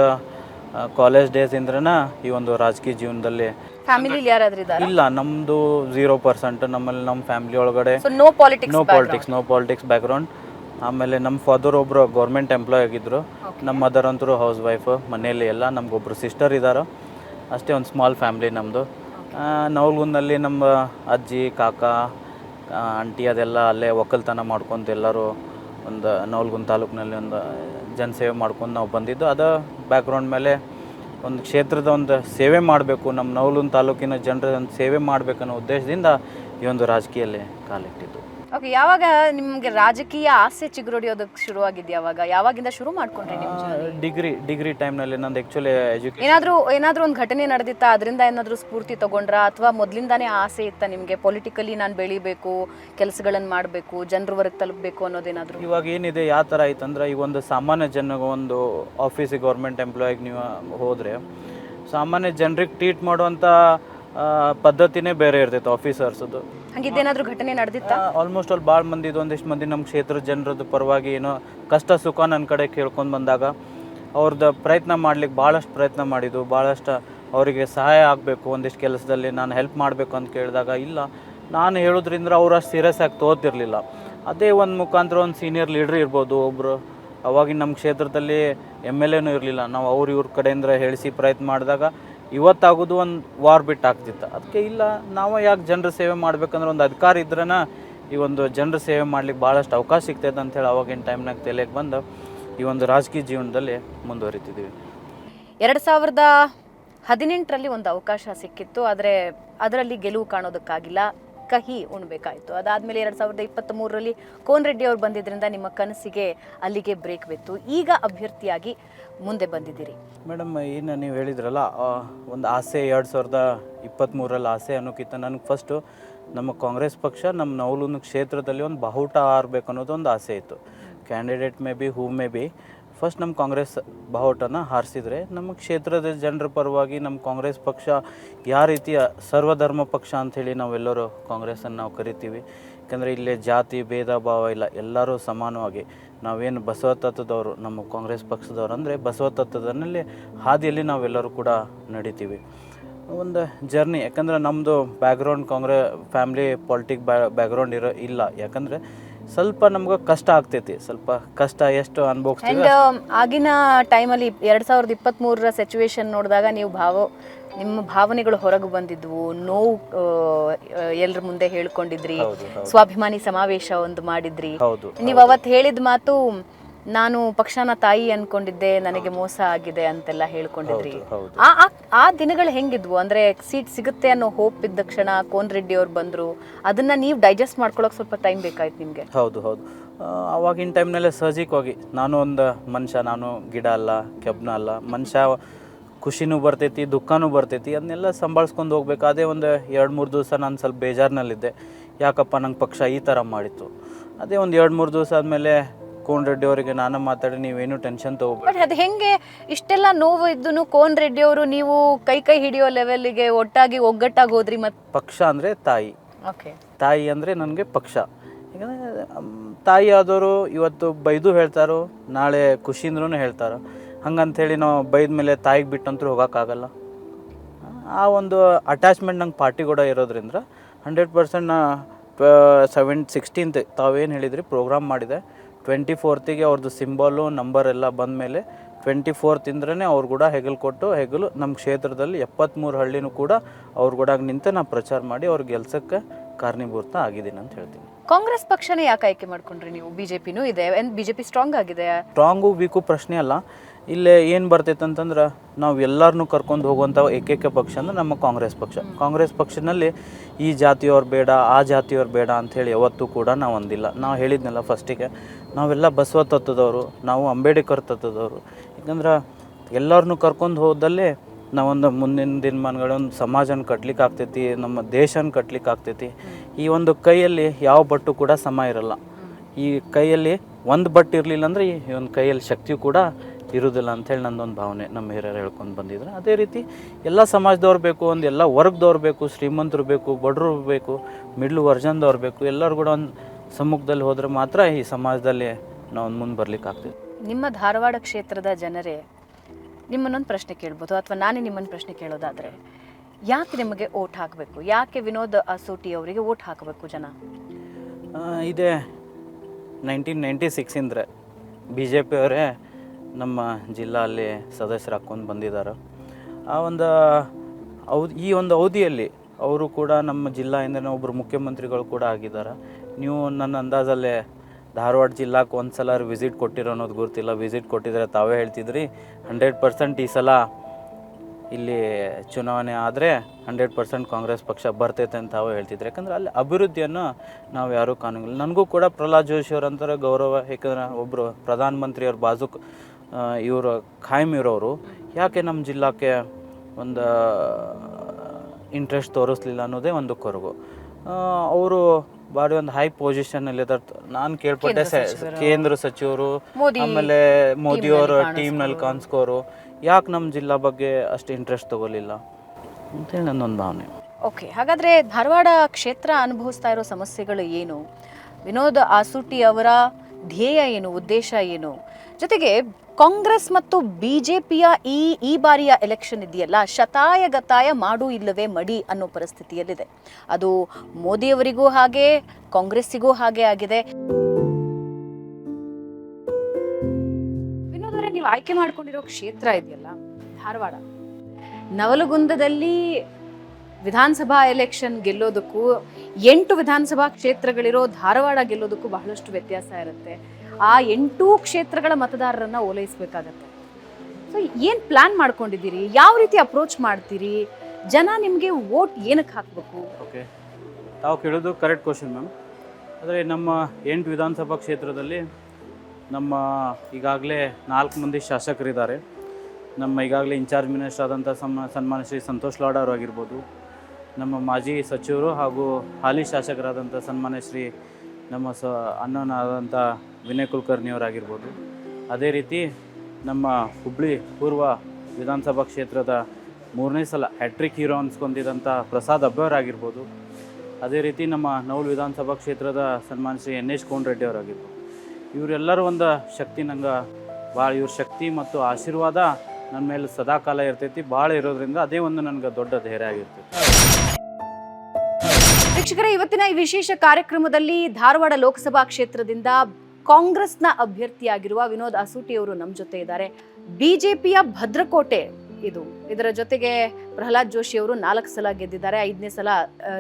ಕಾಲೇಜ್ ಡೇಸಿಂದ್ರನ ಈ ಒಂದು ರಾಜಕೀಯ ಜೀವನದಲ್ಲಿ
ಫ್ಯಾಮಿಲಿಲಿ ಯಾರಾದ್ರೂ ಇದ್ದಾರೆ?
ಇಲ್ಲ ನಮ್ದು ಜೀರೋ ಪರ್ಸೆಂಟ್ ನಮ್ಮಲ್ಲಿ ನಮ್ಮ ಫ್ಯಾಮಿಲಿ ಒಳಗಡೆ
so no politics
no politics no politics background ಆಮೇಲೆ ನಮ್ಮ ಫಾದರ್ ಒಬ್ಬರು ಗೌರ್ಮೆಂಟ್ ಎಂಪ್ಲಾಯ್ ಆಗಿದ್ದರು ನಮ್ಮ ಮದರ್ ಅಂತೂ ಹೌಸ್ ವೈಫ್ ಮನೆಯಲ್ಲಿ ಎಲ್ಲ ನಮಗೊಬ್ರು ಸಿಸ್ಟರ್ ಇದ್ದಾರೆ ಅಷ್ಟೇ ಒಂದು ಸ್ಮಾಲ್ ಫ್ಯಾಮಿಲಿ ನಮ್ಮದು ನವಲ್ಗುಂದಲ್ಲಿ ನಮ್ಮ ಅಜ್ಜಿ ಕಾಕ ಆಂಟಿ ಅದೆಲ್ಲ ಅಲ್ಲೇ ಒಕ್ಕಲ್ತನ ಮಾಡ್ಕೊಂತ ಎಲ್ಲರೂ ಒಂದು ನವಲ್ಗುಂದ ತಾಲೂಕಿನಲ್ಲಿ ಒಂದು ಜನಸೇವೆ ಮಾಡ್ಕೊಂಡು ನಾವು ಬಂದಿದ್ದು. ಅದು ಬ್ಯಾಕ್ಗ್ರೌಂಡ್ ಮೇಲೆ ಒಂದು ಕ್ಷೇತ್ರದ ಒಂದು ಸೇವೆ ಮಾಡಬೇಕು, ನಮ್ಮ ನವಲೂನ್ ತಾಲೂಕಿನ ಜನರ ಒಂದು ಸೇವೆ ಮಾಡಬೇಕನ್ನೋ ಉದ್ದೇಶದಿಂದ ಈ ಒಂದು ರಾಜಕೀಯಲ್ಲಿ ಕಾಲಿಟ್ಟಿದ್ದು.
ಓಕೆ ಯಾವಾಗ ನಿಮಗೆ ರಾಜಕೀಯ ಆಸೆ ಚಿಗುರೊಡಿಯೋದಕ್ಕೆ ಶುರುವಾಗಿದ್ದು ಯಾವಾಗ ಯಾವಾಗಿಂದ ಶುರು ಮಾಡ್ಕೊಂಡ್ರಿ ನಿಮ್ಮ
ಡಿಗ್ರಿ ಡಿಗ್ರಿ ಟೈಮ್ನಲ್ಲಿ ನಂದು ಆ್ಯಕ್ಚುಲಿ ಎಜುಕೇಶನ್
ಏನಾದ್ರೂ ಏನಾದ್ರೂ ಒಂದು ಘಟನೆ ನಡೆದಿತ್ತಾ? ಅದರಿಂದ ಏನಾದ್ರೂ ಸ್ಫೂರ್ತಿ ತಗೊಂಡ್ರಾ? ಅಥವಾ ಮೊದಲಿಂದಾನೇ ಆಸೆ ಇತ್ತಾ ನಿಮಗೆ? ಪೊಲಿಟಿಕಲಿ ನಾನು ಬೆಳಿಬೇಕು ಕೆಲಸಗಳನ್ನು ಮಾಡಬೇಕು ಜನರವರೆಗೆ ತಲುಪಬೇಕು ಅನ್ನೋದೇನಾದ್ರೂ
ಇವಾಗ ಏನಿದೆ ಯಾವ ಥರ ಆಯ್ತಂದ್ರೆ ಈಗ ಒಂದು ಸಾಮಾನ್ಯ ಜನಗೆ ಒಂದು ಆಫೀಸಿಗೆ ಗೌರ್ಮೆಂಟ್ ಎಂಪ್ಲಾಯಿಗೆ ನೀವು ಹೋದರೆ ಸಾಮಾನ್ಯ ಜನರಿಗೆ ಟ್ರೀಟ್ ಮಾಡುವಂಥ ಆ, ಪದ್ಧತಿನೇ ಬೇರೆ ಇರ್ತೈತೆ ಆಫೀಸರ್ಸದು
ಹಂಗಿದ್ದೇನಾದ್ರೂ ಘಟನೆ ನಡೆದಿತ್ತಾ?
ಆಲ್ಮೋಸ್ಟ್ ಅಲ್ಲಿ ಭಾಳ ಮಂದಿ ಒಂದಿಷ್ಟು ಮಂದಿ ನಮ್ಮ ಕ್ಷೇತ್ರದ ಜನರದ್ದು ಪರವಾಗಿ ಏನೋ ಕಷ್ಟ ಸುಖ ನನ್ನ ಕಡೆ ಕೇಳ್ಕೊಂಡು ಬಂದಾಗ ಅವ್ರದ್ದು ಪ್ರಯತ್ನ ಮಾಡ್ಲಿಕ್ಕೆ ಭಾಳಷ್ಟು ಪ್ರಯತ್ನ ಮಾಡಿದ್ದು. ಭಾಳಷ್ಟು ಅವರಿಗೆ ಸಹಾಯ ಆಗಬೇಕು. ಒಂದಿಷ್ಟು ಕೆಲಸದಲ್ಲಿ ನಾನು ಹೆಲ್ಪ್ ಮಾಡಬೇಕು ಅಂತ ಕೇಳಿದಾಗ ಇಲ್ಲ. ನಾನು ಹೇಳೋದ್ರಿಂದ ಅವ್ರು ಅಷ್ಟು ಸೀರಿಯಸ್ ಆಗಿ ತೋರ್ತಿರಲಿಲ್ಲ ಅದೇ ಒಂದು ಮುಖಾಂತರ ಒಂದು ಸೀನಿಯರ್ ಲೀಡ್ರ್ ಇರ್ಬೋದು. ಒಬ್ಬರು ಅವಾಗಿನ ನಮ್ಮ ಕ್ಷೇತ್ರದಲ್ಲಿ ಎಂ ಎಲ್ ಎನೂ ಇರಲಿಲ್ಲ. ನಾವು ಅವ್ರ ಇವ್ರ ಕಡೆಯಿಂದ ಹೇಳಿಸಿ ಪ್ರಯತ್ನ ಮಾಡಿದಾಗ ಇವತ್ತಾಗೋದು ಒಂದು ವಾರ್ ಬಿಟ್ಟು ಆಗ್ತಿತ್ತು. ಅದಕ್ಕೆ ಇಲ್ಲ, ನಾವು ಯಾಕೆ ಜನರ ಸೇವೆ ಮಾಡ್ಬೇಕಂದ್ರೆ ಒಂದು ಅಧಿಕಾರ ಇದ್ರನ ಈ ಒಂದು ಜನರ ಸೇವೆ ಮಾಡ್ಲಿಕ್ಕೆ ಭಾಳಷ್ಟು ಅವಕಾಶ ಸಿಗ್ತೈತೆ ಅಂತೇಳಿ ಅವಾಗಿನ ಟೈಮ್ನಾಗ ತಲೆಗೆ ಬಂದು ಈ ಒಂದು ರಾಜಕೀಯ ಜೀವನದಲ್ಲಿ ಮುಂದುವರಿತಿದ್ದೀವಿ
ಎರಡು ಸಾವಿರದ ಹದಿನೆಂಟರಲ್ಲಿ ಒಂದು ಅವಕಾಶ ಸಿಕ್ಕಿತ್ತು, ಆದರೆ ಅದರಲ್ಲಿ ಗೆಲುವು ಕಾಣೋದಕ್ಕಾಗಿಲ್ಲ. ಕಹಿ ಉಣ್ಬೇಕಾಯ್ತು. ಅದಾದ್ಮೇಲೆ ಎರಡು ಸಾವಿರದ ಇಪ್ಪತ್ತ್ ಮೂರರಲ್ಲಿ ಕೋನ್ ರೆಡ್ಡಿ ಅವ್ರು ಬಂದಿದ್ರಿಂದ ನಿಮ್ಮ ಕನಸಿಗೆ ಅಲ್ಲಿಗೆ ಬ್ರೇಕ್ ಬಿತ್ತು. ಈಗ ಅಭ್ಯರ್ಥಿಯಾಗಿ ಮುಂದೆ ಬಂದಿದ್ದೀರಿ.
ಮೇಡಮ್, ಏನು ನೀವು ಹೇಳಿದ್ರಲ್ಲ ಒಂದು ಆಸೆ ಎರಡು ಸಾವಿರದ ಇಪ್ಪತ್ತ್ಮೂರಲ್ಲಿ ಆಸೆ ಅನ್ನೋಕ್ಕಿಂತ ನನಗೆ ಫಸ್ಟು ನಮ್ಮ ಕಾಂಗ್ರೆಸ್ ಪಕ್ಷ ನಮ್ಮ ನವಲೂನು ಕ್ಷೇತ್ರದಲ್ಲಿ ಒಂದು ಬಹುಟ ಆರ್ಬೇಕು ಅನ್ನೋದು ಒಂದು ಆಸೆ ಇತ್ತು. Candidate may be who may be first ನಮ್ಮ ಕಾಂಗ್ರೆಸ್ ಬಾವುಟನ ಹಾರಿಸಿದ್ರೆ ನಮ್ಮ ಕ್ಷೇತ್ರದ ಜನರ ಪರವಾಗಿ ನಮ್ಮ ಕಾಂಗ್ರೆಸ್ ಪಕ್ಷ ಯಾವ ರೀತಿಯ ಸರ್ವಧರ್ಮ ಪಕ್ಷ ಅಂಥೇಳಿ ನಾವೆಲ್ಲರೂ ಕಾಂಗ್ರೆಸ್ಸನ್ನು ನಾವು ಕರಿತೀವಿ. ಯಾಕಂದರೆ ಇಲ್ಲೇ ಜಾತಿ, ಭೇದ, ಭಾವ ಇಲ್ಲ, ಎಲ್ಲರೂ ಸಮಾನವಾಗಿ ನಾವೇನು ಬಸವ ತತ್ವದವರು ನಮ್ಮ ಕಾಂಗ್ರೆಸ್ ಪಕ್ಷದವರು ಅಂದರೆ ಬಸವ ತತ್ವದಲ್ಲಿ ಹಾದಿಯಲ್ಲಿ ನಾವೆಲ್ಲರೂ ಕೂಡ ನಡೀತೀವಿ. ಒಂದು ಜರ್ನಿ, ಯಾಕಂದರೆ ನಮ್ಮದು ಬ್ಯಾಕ್ಗ್ರೌಂಡ್ ಕಾಂಗ್ರೆ ಫ್ಯಾಮ್ಲಿ ಪಾಲಿಟಿಕ್ ಬ್ಯಾ ಬ್ಯಾಕ್ಗ್ರೌಂಡ್ ಇರೋ ಇಲ್ಲ. ಯಾಕಂದರೆ ಸ್ವಲ್ಪ ನಮ್ಗೆ ಕಷ್ಟ ಆಗ್ತೈತಿ. ಸ್ವಲ್ಪ ಕಷ್ಟ ಎಷ್ಟು ಅನುಭವಿಸ್ತೀವಿ
ಅಂಡ್ ಆಗಿನ ಟೈಮಲ್ಲಿ ಎರಡ್ ಸಾವಿರದ ಇಪ್ಪತ್ತ್ ಮೂರರ ಸಿಚುವೇಶನ್ ನೋಡಿದಾಗ ನೀವು ಭಾವ ನಿಮ್ಮ ಭಾವನೆಗಳು ಹೊರಗೆ ಬಂದಿದ್ವು. ನೋವು ಎಲ್ಲರ ಮುಂದೆ ಹೇಳ್ಕೊಂಡಿದ್ರಿ. ಸ್ವಾಭಿಮಾನಿ ಸಮಾವೇಶ ಒಂದು ಮಾಡಿದ್ರಿ.
ಹೌದು
ನೀವು ಅವತ್ತು ಹೇಳಿದ ಮಾತು ನಾನು ಪಕ್ಷನ ತಾಯಿ ಅನ್ಕೊಂಡಿದ್ದೆ ನನಗೆ ಮೋಸ ಆಗಿದೆ ಅಂತೆಲ್ಲ ಹೇಳ್ಕೊಂಡಿದ್ರಿ. ಆ ಆ- ದಿನಗಳು ಹೆಂಗಿದ್ವು? ಅಂದ್ರೆ ಸೀಟ್ ಸಿಗುತ್ತೆ ಅನ್ನೋ ಹೋಪ್ ಇದ್ದ ಕ್ಷಣ ಕೋನ್ ರೆಡ್ಡಿ ಅವ್ರು ಬಂದ್ರು ಅದನ್ನ ನೀವು ಡೈಜೆಸ್ಟ್ ಮಾಡ್ಕೊಳಕ್ ಸ್ವಲ್ಪ ಟೈಮ್ ಬೇಕಾಯ್ತು ನಿಮ್ಗೆ.
ಹೌದು ಹೌದು. ಅವಾಗಿನ ಟೈಮ್ನಲ್ಲೇ ಸಹಜಿಕವಾಗಿ ನಾನು ಒಂದು ಮನುಷ್ಯ ನಾನು ಗಿಡ ಅಲ್ಲ ಕೆಬ್ನ ಅಲ್ಲ ಮನುಷ್ಯ ಖುಷಿನೂ ಬರ್ತೈತಿ ದುಃಖನೂ ಬರ್ತೈತಿ ಅದನ್ನೆಲ್ಲ ಸಂಭಾಳಿಸ್ಕೊಂಡು ಹೋಗ್ಬೇಕು. ಅದೇ ಒಂದು ಎರಡು ಮೂರು ದಿವಸ ನಾನು ಸ್ವಲ್ಪ ಬೇಜಾರ್ನಲ್ಲಿದ್ದೆ. ಯಾಕಪ್ಪ ನಂಗೆ ಪಕ್ಷ ಈ ಥರ ಮಾಡಿತ್ತು? ಅದೇ ಒಂದು ಎರಡು ಮೂರು ದಿವಸ ಆದಮೇಲೆ ಕೋನ್ ರೆಡ್ಡಿ ಅವರಿಗೆ ನಾನು ಮಾತಾಡಿ ನೀವೇನು ಟೆನ್ಷನ್ ತಗೋಬೇಡಿ.
ಬಟ್ ಅದು ಹೆಂಗೆ? ಇಷ್ಟೆಲ್ಲ ನೋವು ಇದ್ದು ಕೋನ್ ರೆಡ್ಡಿ ಅವರು ನೀವು ಕೈ ಕೈ ಹಿಡಿಯೋ ಲೆವೆಲ್ಗೆ ಒಟ್ಟಾಗಿ ಒಗ್ಗಟ್ಟಾಗಿ ಹೋದ್ರಿ ಮತ್ತೆ
ಪಕ್ಷ ಅಂದರೆ ತಾಯಿ.
ಓಕೆ
ತಾಯಿ ಅಂದರೆ ನನಗೆ ಪಕ್ಷ. ಯಾಕಂದರೆ ತಾಯಿ ಆದವರು ಇವತ್ತು ಬೈದು ಹೇಳ್ತಾರೋ ನಾಳೆ ಖುಷಿಯಿಂದ್ರೂ ಹೇಳ್ತಾರೆ. ಹೇಳಿ ನಾವು ಬೈದ ಮೇಲೆ ತಾಯಿಗೆ ಬಿಟ್ಟಂತೂ ಹೋಗೋಕ್ಕಾಗಲ್ಲ. ಆ ಒಂದು ಅಟ್ಯಾಚ್ಮೆಂಟ್ ನಂಗೆ ಪಾರ್ಟಿ ಕೂಡ ಇರೋದ್ರಿಂದ ಹಂಡ್ರೆಡ್ ಪರ್ಸೆಂಟ್ ನಾ ಸೆವೆನ್ ಸಿಕ್ಸ್ಟೀನ್ತ್ ತಾವೇನು ಹೇಳಿದ್ರಿ ಪ್ರೋಗ್ರಾಮ್ ಮಾಡಿದೆ. ಟ್ವೆಂಟಿ ಫೋರ್ತಿಗೆ ಅವ್ರದ್ದು ಸಿಂಬಲು ನಂಬರ್ ಎಲ್ಲ ಬಂದ ಮೇಲೆ ಟ್ವೆಂಟಿ ಫೋರ್ತ್ ಇಂದ್ರೇ ಅವ್ರು ಕೂಡ ಹೆಗಲು ಕೊಟ್ಟು ಹೆಗಲು ನಮ್ಮ ಕ್ಷೇತ್ರದಲ್ಲಿ ಎಪ್ಪತ್ತ್ಮೂರು ಹಳ್ಳಿನೂ ಕೂಡ ಅವ್ರ ಕೂಡ ನಿಂತು ನಾ ಪ್ರಚಾರ ಮಾಡಿ ಅವ್ರ ಗೆಲ್ಸಕ್ಕೆ ಕಾರಣೀಭೂತ ಆಗಿದ್ದೀನಿ ಅಂತ ಹೇಳ್ತೀನಿ.
ಕಾಂಗ್ರೆಸ್ ಪಕ್ಷನೇ ಯಾಕೆ ಆಯ್ಕೆ ಮಾಡ್ಕೊಂಡ್ರಿ ನೀವು? ಬಿಜೆಪಿನೂ ಇದೆ. ಬಿಜೆಪಿ ಸ್ಟ್ರಾಂಗ್ ಆಗಿದೆ?
ಸ್ಟ್ರಾಂಗು ವೀಕು ಪ್ರಶ್ನೆ ಅಲ್ಲ. ಇಲ್ಲೇ ಏನು ಬರ್ತೈತೆ ಅಂತಂದ್ರೆ ನಾವು ಎಲ್ಲರನ್ನೂ ಕರ್ಕೊಂಡು ಹೋಗುವಂಥ ಏಕೈಕ ಪಕ್ಷ ಅಂದ್ರೆ ನಮ್ಮ ಕಾಂಗ್ರೆಸ್ ಪಕ್ಷ. ಕಾಂಗ್ರೆಸ್ ಪಕ್ಷದಲ್ಲಿ ಈ ಜಾತಿಯವ್ರು ಬೇಡ ಆ ಜಾತಿಯವ್ರು ಬೇಡ ಅಂಥೇಳಿ ಯಾವತ್ತೂ ಕೂಡ ನಾವು ಒಂದಿಲ್ಲ ನಾವು ಹೇಳಿದ್ನಲ್ಲ ಫಸ್ಟಿಗೆ ನಾವೆಲ್ಲ ಬಸವ ತತ್ವದವರು, ನಾವು ಅಂಬೇಡ್ಕರ್ ತತ್ವದವರು. ಯಾಕಂದ್ರೆ ಎಲ್ಲರನ್ನೂ ಕರ್ಕೊಂಡು ಹೋದಲ್ಲೇ ನಾವೊಂದು ಮುಂದಿನ ದಿನಮಾನಗಳ ಒಂದು ಸಮಾಜನ ಕಟ್ಲಿಕ್ಕೆ ಆಗ್ತೈತಿ, ನಮ್ಮ ದೇಶನ ಕಟ್ಲಿಕ್ಕೆ ಆಗ್ತೈತಿ. ಈ ಒಂದು ಕೈಯಲ್ಲಿ ಯಾವ ಬಟ್ಟು ಕೂಡ ಸಮ ಇರಲ್ಲ. ಈ ಕೈಯಲ್ಲಿ ಒಂದು ಬಟ್ಟು ಇರಲಿಲ್ಲ ಅಂದರೆ ಈ ಒಂದು ಕೈಯಲ್ಲಿ ಶಕ್ತಿ ಕೂಡ ಇರುವುದಿಲ್ಲ ಅಂಥೇಳಿ ನಂದೊಂದು ಭಾವನೆ ನಮ್ಮ ಹಿರಿಯರು ಹೇಳ್ಕೊಂಡು ಬಂದಿದ್ರು. ಅದೇ ರೀತಿ ಎಲ್ಲ ಸಮಾಜದವ್ರು ಬೇಕು, ಒಂದು ಎಲ್ಲ ವರ್ಗದವ್ರು ಬೇಕು, ಶ್ರೀಮಂತರು ಬೇಕು ಬಡವರು ಬೇಕು, ಮಿಡ್ಲ್ ವರ್ಜನ್ದವ್ರು ಬೇಕು, ಎಲ್ಲರೂ ಕೂಡ ಒಂದು ಸಮ್ಮುಖದಲ್ಲಿ ಹೋದ್ರೆ ಮಾತ್ರ ಈ ಸಮಾಜದಲ್ಲಿ ನಾವು ಮುಂದೆ ಬರ್ಲಿಕ್ಕೆ ಆಗ್ತದೆ
ನಿಮ್ಮ ಧಾರವಾಡ ಕ್ಷೇತ್ರದ ಜನರೇ ನಿಮ್ಮನ್ನೊಂದು ಪ್ರಶ್ನೆ ಕೇಳ್ಬೋದು ಅಥವಾ ನಾನೇ ನಿಮ್ಮನ್ನು ಪ್ರಶ್ನೆ ಕೇಳೋದಾದ್ರೆ ಯಾಕೆ ನಿಮಗೆ ಓಟ್ ಹಾಕಬೇಕು? ಯಾಕೆ ವಿನೋದ್ ಅಸೋಟಿ ಅವರಿಗೆ ಓಟ್ ಹಾಕಬೇಕು ಜನ?
ಆ, ಇದೇ ನೈನ್ಟೀನ್ ನೈಂಟಿ ಸಿಕ್ಸಿಂದ್ರೆ ಬಿ ಜೆ ಪಿಯವರೇ ನಮ್ಮ ಜಿಲ್ಲಾ ಅಲ್ಲಿ ಸದಸ್ಯರು ಹಾಕ್ಕೊಂಡು ಬಂದಿದ್ದಾರೆ. ಆ ಒಂದು ಅವ್ ಈ ಒಂದು ಅವಧಿಯಲ್ಲಿ ಅವರು ಕೂಡ ನಮ್ಮ ಜಿಲ್ಲೆಯಿಂದನೇ ಒಬ್ಬರು ಮುಖ್ಯಮಂತ್ರಿಗಳು ಕೂಡ ಆಗಿದ್ದಾರೆ. ನೀವು ನನ್ನ ಅಂದಾಜಲ್ಲೇ ಧಾರವಾಡ ಜಿಲ್ಲಾಕ್ಕೆ ಒಂದು ಸಲ ವಿಸಿಟ್ ಕೊಟ್ಟಿರೋ ಅನ್ನೋದು ಗೊತ್ತಿಲ್ಲ ವಿಸಿಟ್ ಕೊಟ್ಟಿದ್ರೆ ತಾವೇ ಹೇಳ್ತಿದ್ರಿ ಹಂಡ್ರೆಡ್ ಪರ್ಸೆಂಟ್ ಈ ಸಲ ಇಲ್ಲಿ ಚುನಾವಣೆ ಆದರೆ ಹಂಡ್ರೆಡ್ ಪರ್ಸೆಂಟ್ ಕಾಂಗ್ರೆಸ್ ಪಕ್ಷ ಬರ್ತೈತೆ ಅಂತ ಹೇಳ್ತಿದ್ರು. ಯಾಕಂದರೆ ಅಲ್ಲಿ ಅಭಿವೃದ್ಧಿಯನ್ನು ನಾವು ಯಾರೂ ಕಾಣಂಗಿಲ್ಲ. ನನಗೂ ಕೂಡ ಪ್ರಹ್ಲಾದ್ ಜೋಶಿ ಅವರಂತಾರೆ ಗೌರವ, ಯಾಕಂದ್ರೆ ಒಬ್ಬರು ಪ್ರಧಾನಮಂತ್ರಿಯವ್ರ ಬಾಜುಕ್ ಇವರು, ಖಾಯಂ ಇರೋರು. ಯಾಕೆ ನಮ್ಮ ಜಿಲ್ಲಾಕ್ಕೆ ಒಂದು ಇಂಟ್ರೆಸ್ಟ್ ತೋರಿಸ್ಲಿಲ್ಲ ಅನ್ನೋದೇ ಒಂದು ಕೊರಗು. ಅವರು ಭಾರಿ ಒಂದು ಹೈ ಪೊಸಿಷನಲ್ಲಿ ಇದ್ದಾರೆ ನಾನು ಕೇಳ್ಪಟ್ಟೆ ಕೇಂದ್ರ ಸಚಿವರು.
ಮೋದಿ
ಆಮೇಲೆ ಮೋದಿಯವರ ಟೀಮ್ನಲ್ಲಿ ಕಾಣಿಸ್ಕೋರು. ಯಾಕೆ ನಮ್ಮ ಜಿಲ್ಲಾ ಬಗ್ಗೆ ಅಷ್ಟು ಇಂಟ್ರೆಸ್ಟ್ ತಗೊಲಿಲ್ಲ ಅಂತೇಳಿ ನನ್ನೊಂದು ಭಾವನೆ.
ಓಕೆ ಹಾಗಾದ್ರೆ ಧಾರವಾಡ ಕ್ಷೇತ್ರ ಅನುಭವಿಸ್ತಾ ಇರೋ ಸಮಸ್ಯೆಗಳು ಏನು? ವಿನೋದ್ ಆಸೂಟಿ ಅವರ ಧ್ಯೇಯ ಏನು ಉದ್ದೇಶ ಏನು? ಜೊತೆಗೆ ಕಾಂಗ್ರೆಸ್ ಮತ್ತು ಬಿಜೆಪಿಯ ಈ ಈ ಬಾರಿಯ ಎಲೆಕ್ಷನ್ ಇದೆಯಲ್ಲ ಶತಾಯಗತಾಯ ಮಾಡು ಇಲ್ಲವೇ ಮಡಿ ಅನ್ನೋ ಪರಿಸ್ಥಿತಿಯಲ್ಲಿದೆ. ಅದು ಮೋದಿಯವರಿಗೂ ಹಾಗೆ ಕಾಂಗ್ರೆಸ್ಸಿಗೂ ಹಾಗೆ ಆಗಿದೆ. ನೀವು ಆಯ್ಕೆ ಮಾಡ್ಕೊಂಡಿರೋ ಕ್ಷೇತ್ರ ಇದೆಯಲ್ಲ ಧಾರವಾಡ. ನವಲಗುಂದದಲ್ಲಿ ವಿಧಾನಸಭಾ ಎಲೆಕ್ಷನ್ ಗೆಲ್ಲೋದಕ್ಕೂ ಎಂಟು ವಿಧಾನಸಭಾ ಕ್ಷೇತ್ರಗಳಿರೋ ಧಾರವಾಡ ಗೆಲ್ಲೋದಕ್ಕೂ ಬಹಳಷ್ಟು ವ್ಯತ್ಯಾಸ ಇರುತ್ತೆ. ಆ ಎಂಟು ಕ್ಷೇತ್ರಗಳ ಮತದಾರರನ್ನ ಓಲೈಸಬೇಕಾಗತ್ತೆ. ಸೊ ಏನು ಪ್ಲಾನ್ ಮಾಡ್ಕೊಂಡಿದ್ದೀರಿ? ಯಾವ ರೀತಿ ಅಪ್ರೋಚ್ ಮಾಡ್ತೀರಿ? ಜನ ನಿಮಗೆ ವೋಟ್ ಏನಕ್ಕೆ ಹಾಕಬೇಕು?
ಓಕೆ ತಾವು ಕೇಳೋದು ಕರೆಕ್ಟ್ ಕ್ವಶನ್ ಮ್ಯಾಮ್ ಆದರೆ ನಮ್ಮ ಎಂಟು ವಿಧಾನಸಭಾ ಕ್ಷೇತ್ರದಲ್ಲಿ ನಮ್ಮ ಈಗಾಗಲೇ ನಾಲ್ಕು ಮಂದಿ ಶಾಸಕರಿದ್ದಾರೆ. ನಮ್ಮ ಈಗಾಗಲೇ ಇನ್ಚಾರ್ಜ್ ಮಿನಿಸ್ಟರ್ ಆದಂಥ ಸಮ ಸನ್ಮಾನ ಶ್ರೀ ಸಂತೋಷ್ ಲಾಡ್ ಅವರು ಆಗಿರ್ಬೋದು. ನಮ್ಮ ಮಾಜಿ ಸಚಿವರು ಹಾಗೂ ಹಾಲಿ ಶಾಸಕರಾದಂಥ ಸನ್ಮಾನ್ಯ ಶ್ರೀ ನಮ್ಮ ಸ ಅಣ್ಣನಾದಂಥ ವಿನಯ್ ಕುಲಕರ್ಣಿಯವರಾಗಿರ್ಬೋದು. ಅದೇ ರೀತಿ ನಮ್ಮ ಹುಬ್ಳಿ ಪೂರ್ವ ವಿಧಾನಸಭಾ ಕ್ಷೇತ್ರದ ಮೂರನೇ ಸಲ ಹ್ಯಾಟ್ರಿಕ್ ಹೀರೋ ಅನ್ಸ್ಕೊಂಡಿದ್ದಂಥ ಪ್ರಸಾದ್ ಅಬ್ಬೆಯವರಾಗಿರ್ಬೋದು ಅದೇ ರೀತಿ ನಮ್ಮ ನೌಲ್ ವಿಧಾನಸಭಾ ಕ್ಷೇತ್ರದ ಸನ್ಮಾನ್ಯ Shri N H Konareddy ಅವರಾಗಿರ್ಬೋದು. ಇವರೆಲ್ಲರೂ ಒಂದು ಶಕ್ತಿ, ನಂಗೆ ಭಾಳ ಇವ್ರ ಶಕ್ತಿ ಮತ್ತು ಆಶೀರ್ವಾದ ನನ್ನ ಮೇಲೆ ಸದಾಕಾಲ ಇರ್ತೈತಿ. ಭಾಳ ಇರೋದ್ರಿಂದ ಅದೇ ಒಂದು ನನಗೆ ದೊಡ್ಡ ಧೈರ್ಯ ಆಗಿರ್ತೈತಿ.
ವೀಕ್ಷಕರೇ, ಇವತ್ತಿನ ಈ ವಿಶೇಷ ಕಾರ್ಯಕ್ರಮದಲ್ಲಿ ಧಾರವಾಡ ಲೋಕಸಭಾ ಕ್ಷೇತ್ರದಿಂದ ಕಾಂಗ್ರೆಸ್ನ ಅಭ್ಯರ್ಥಿಯಾಗಿರುವ ವಿನೋದ್ ಅಸೂಟಿ ಅವರು ನಮ್ಮ ಜೊತೆ ಇದ್ದಾರೆ. ಬಿಜೆಪಿಯ ಭದ್ರಕೋಟೆ ಇದು. ಇದರ ಜೊತೆಗೆ ಪ್ರಹ್ಲಾದ್ ಜೋಶಿ ಅವರು ನಾಲ್ಕು ಸಲ ಗೆದ್ದಿದ್ದಾರೆ. ಐದನೇ ಸಲ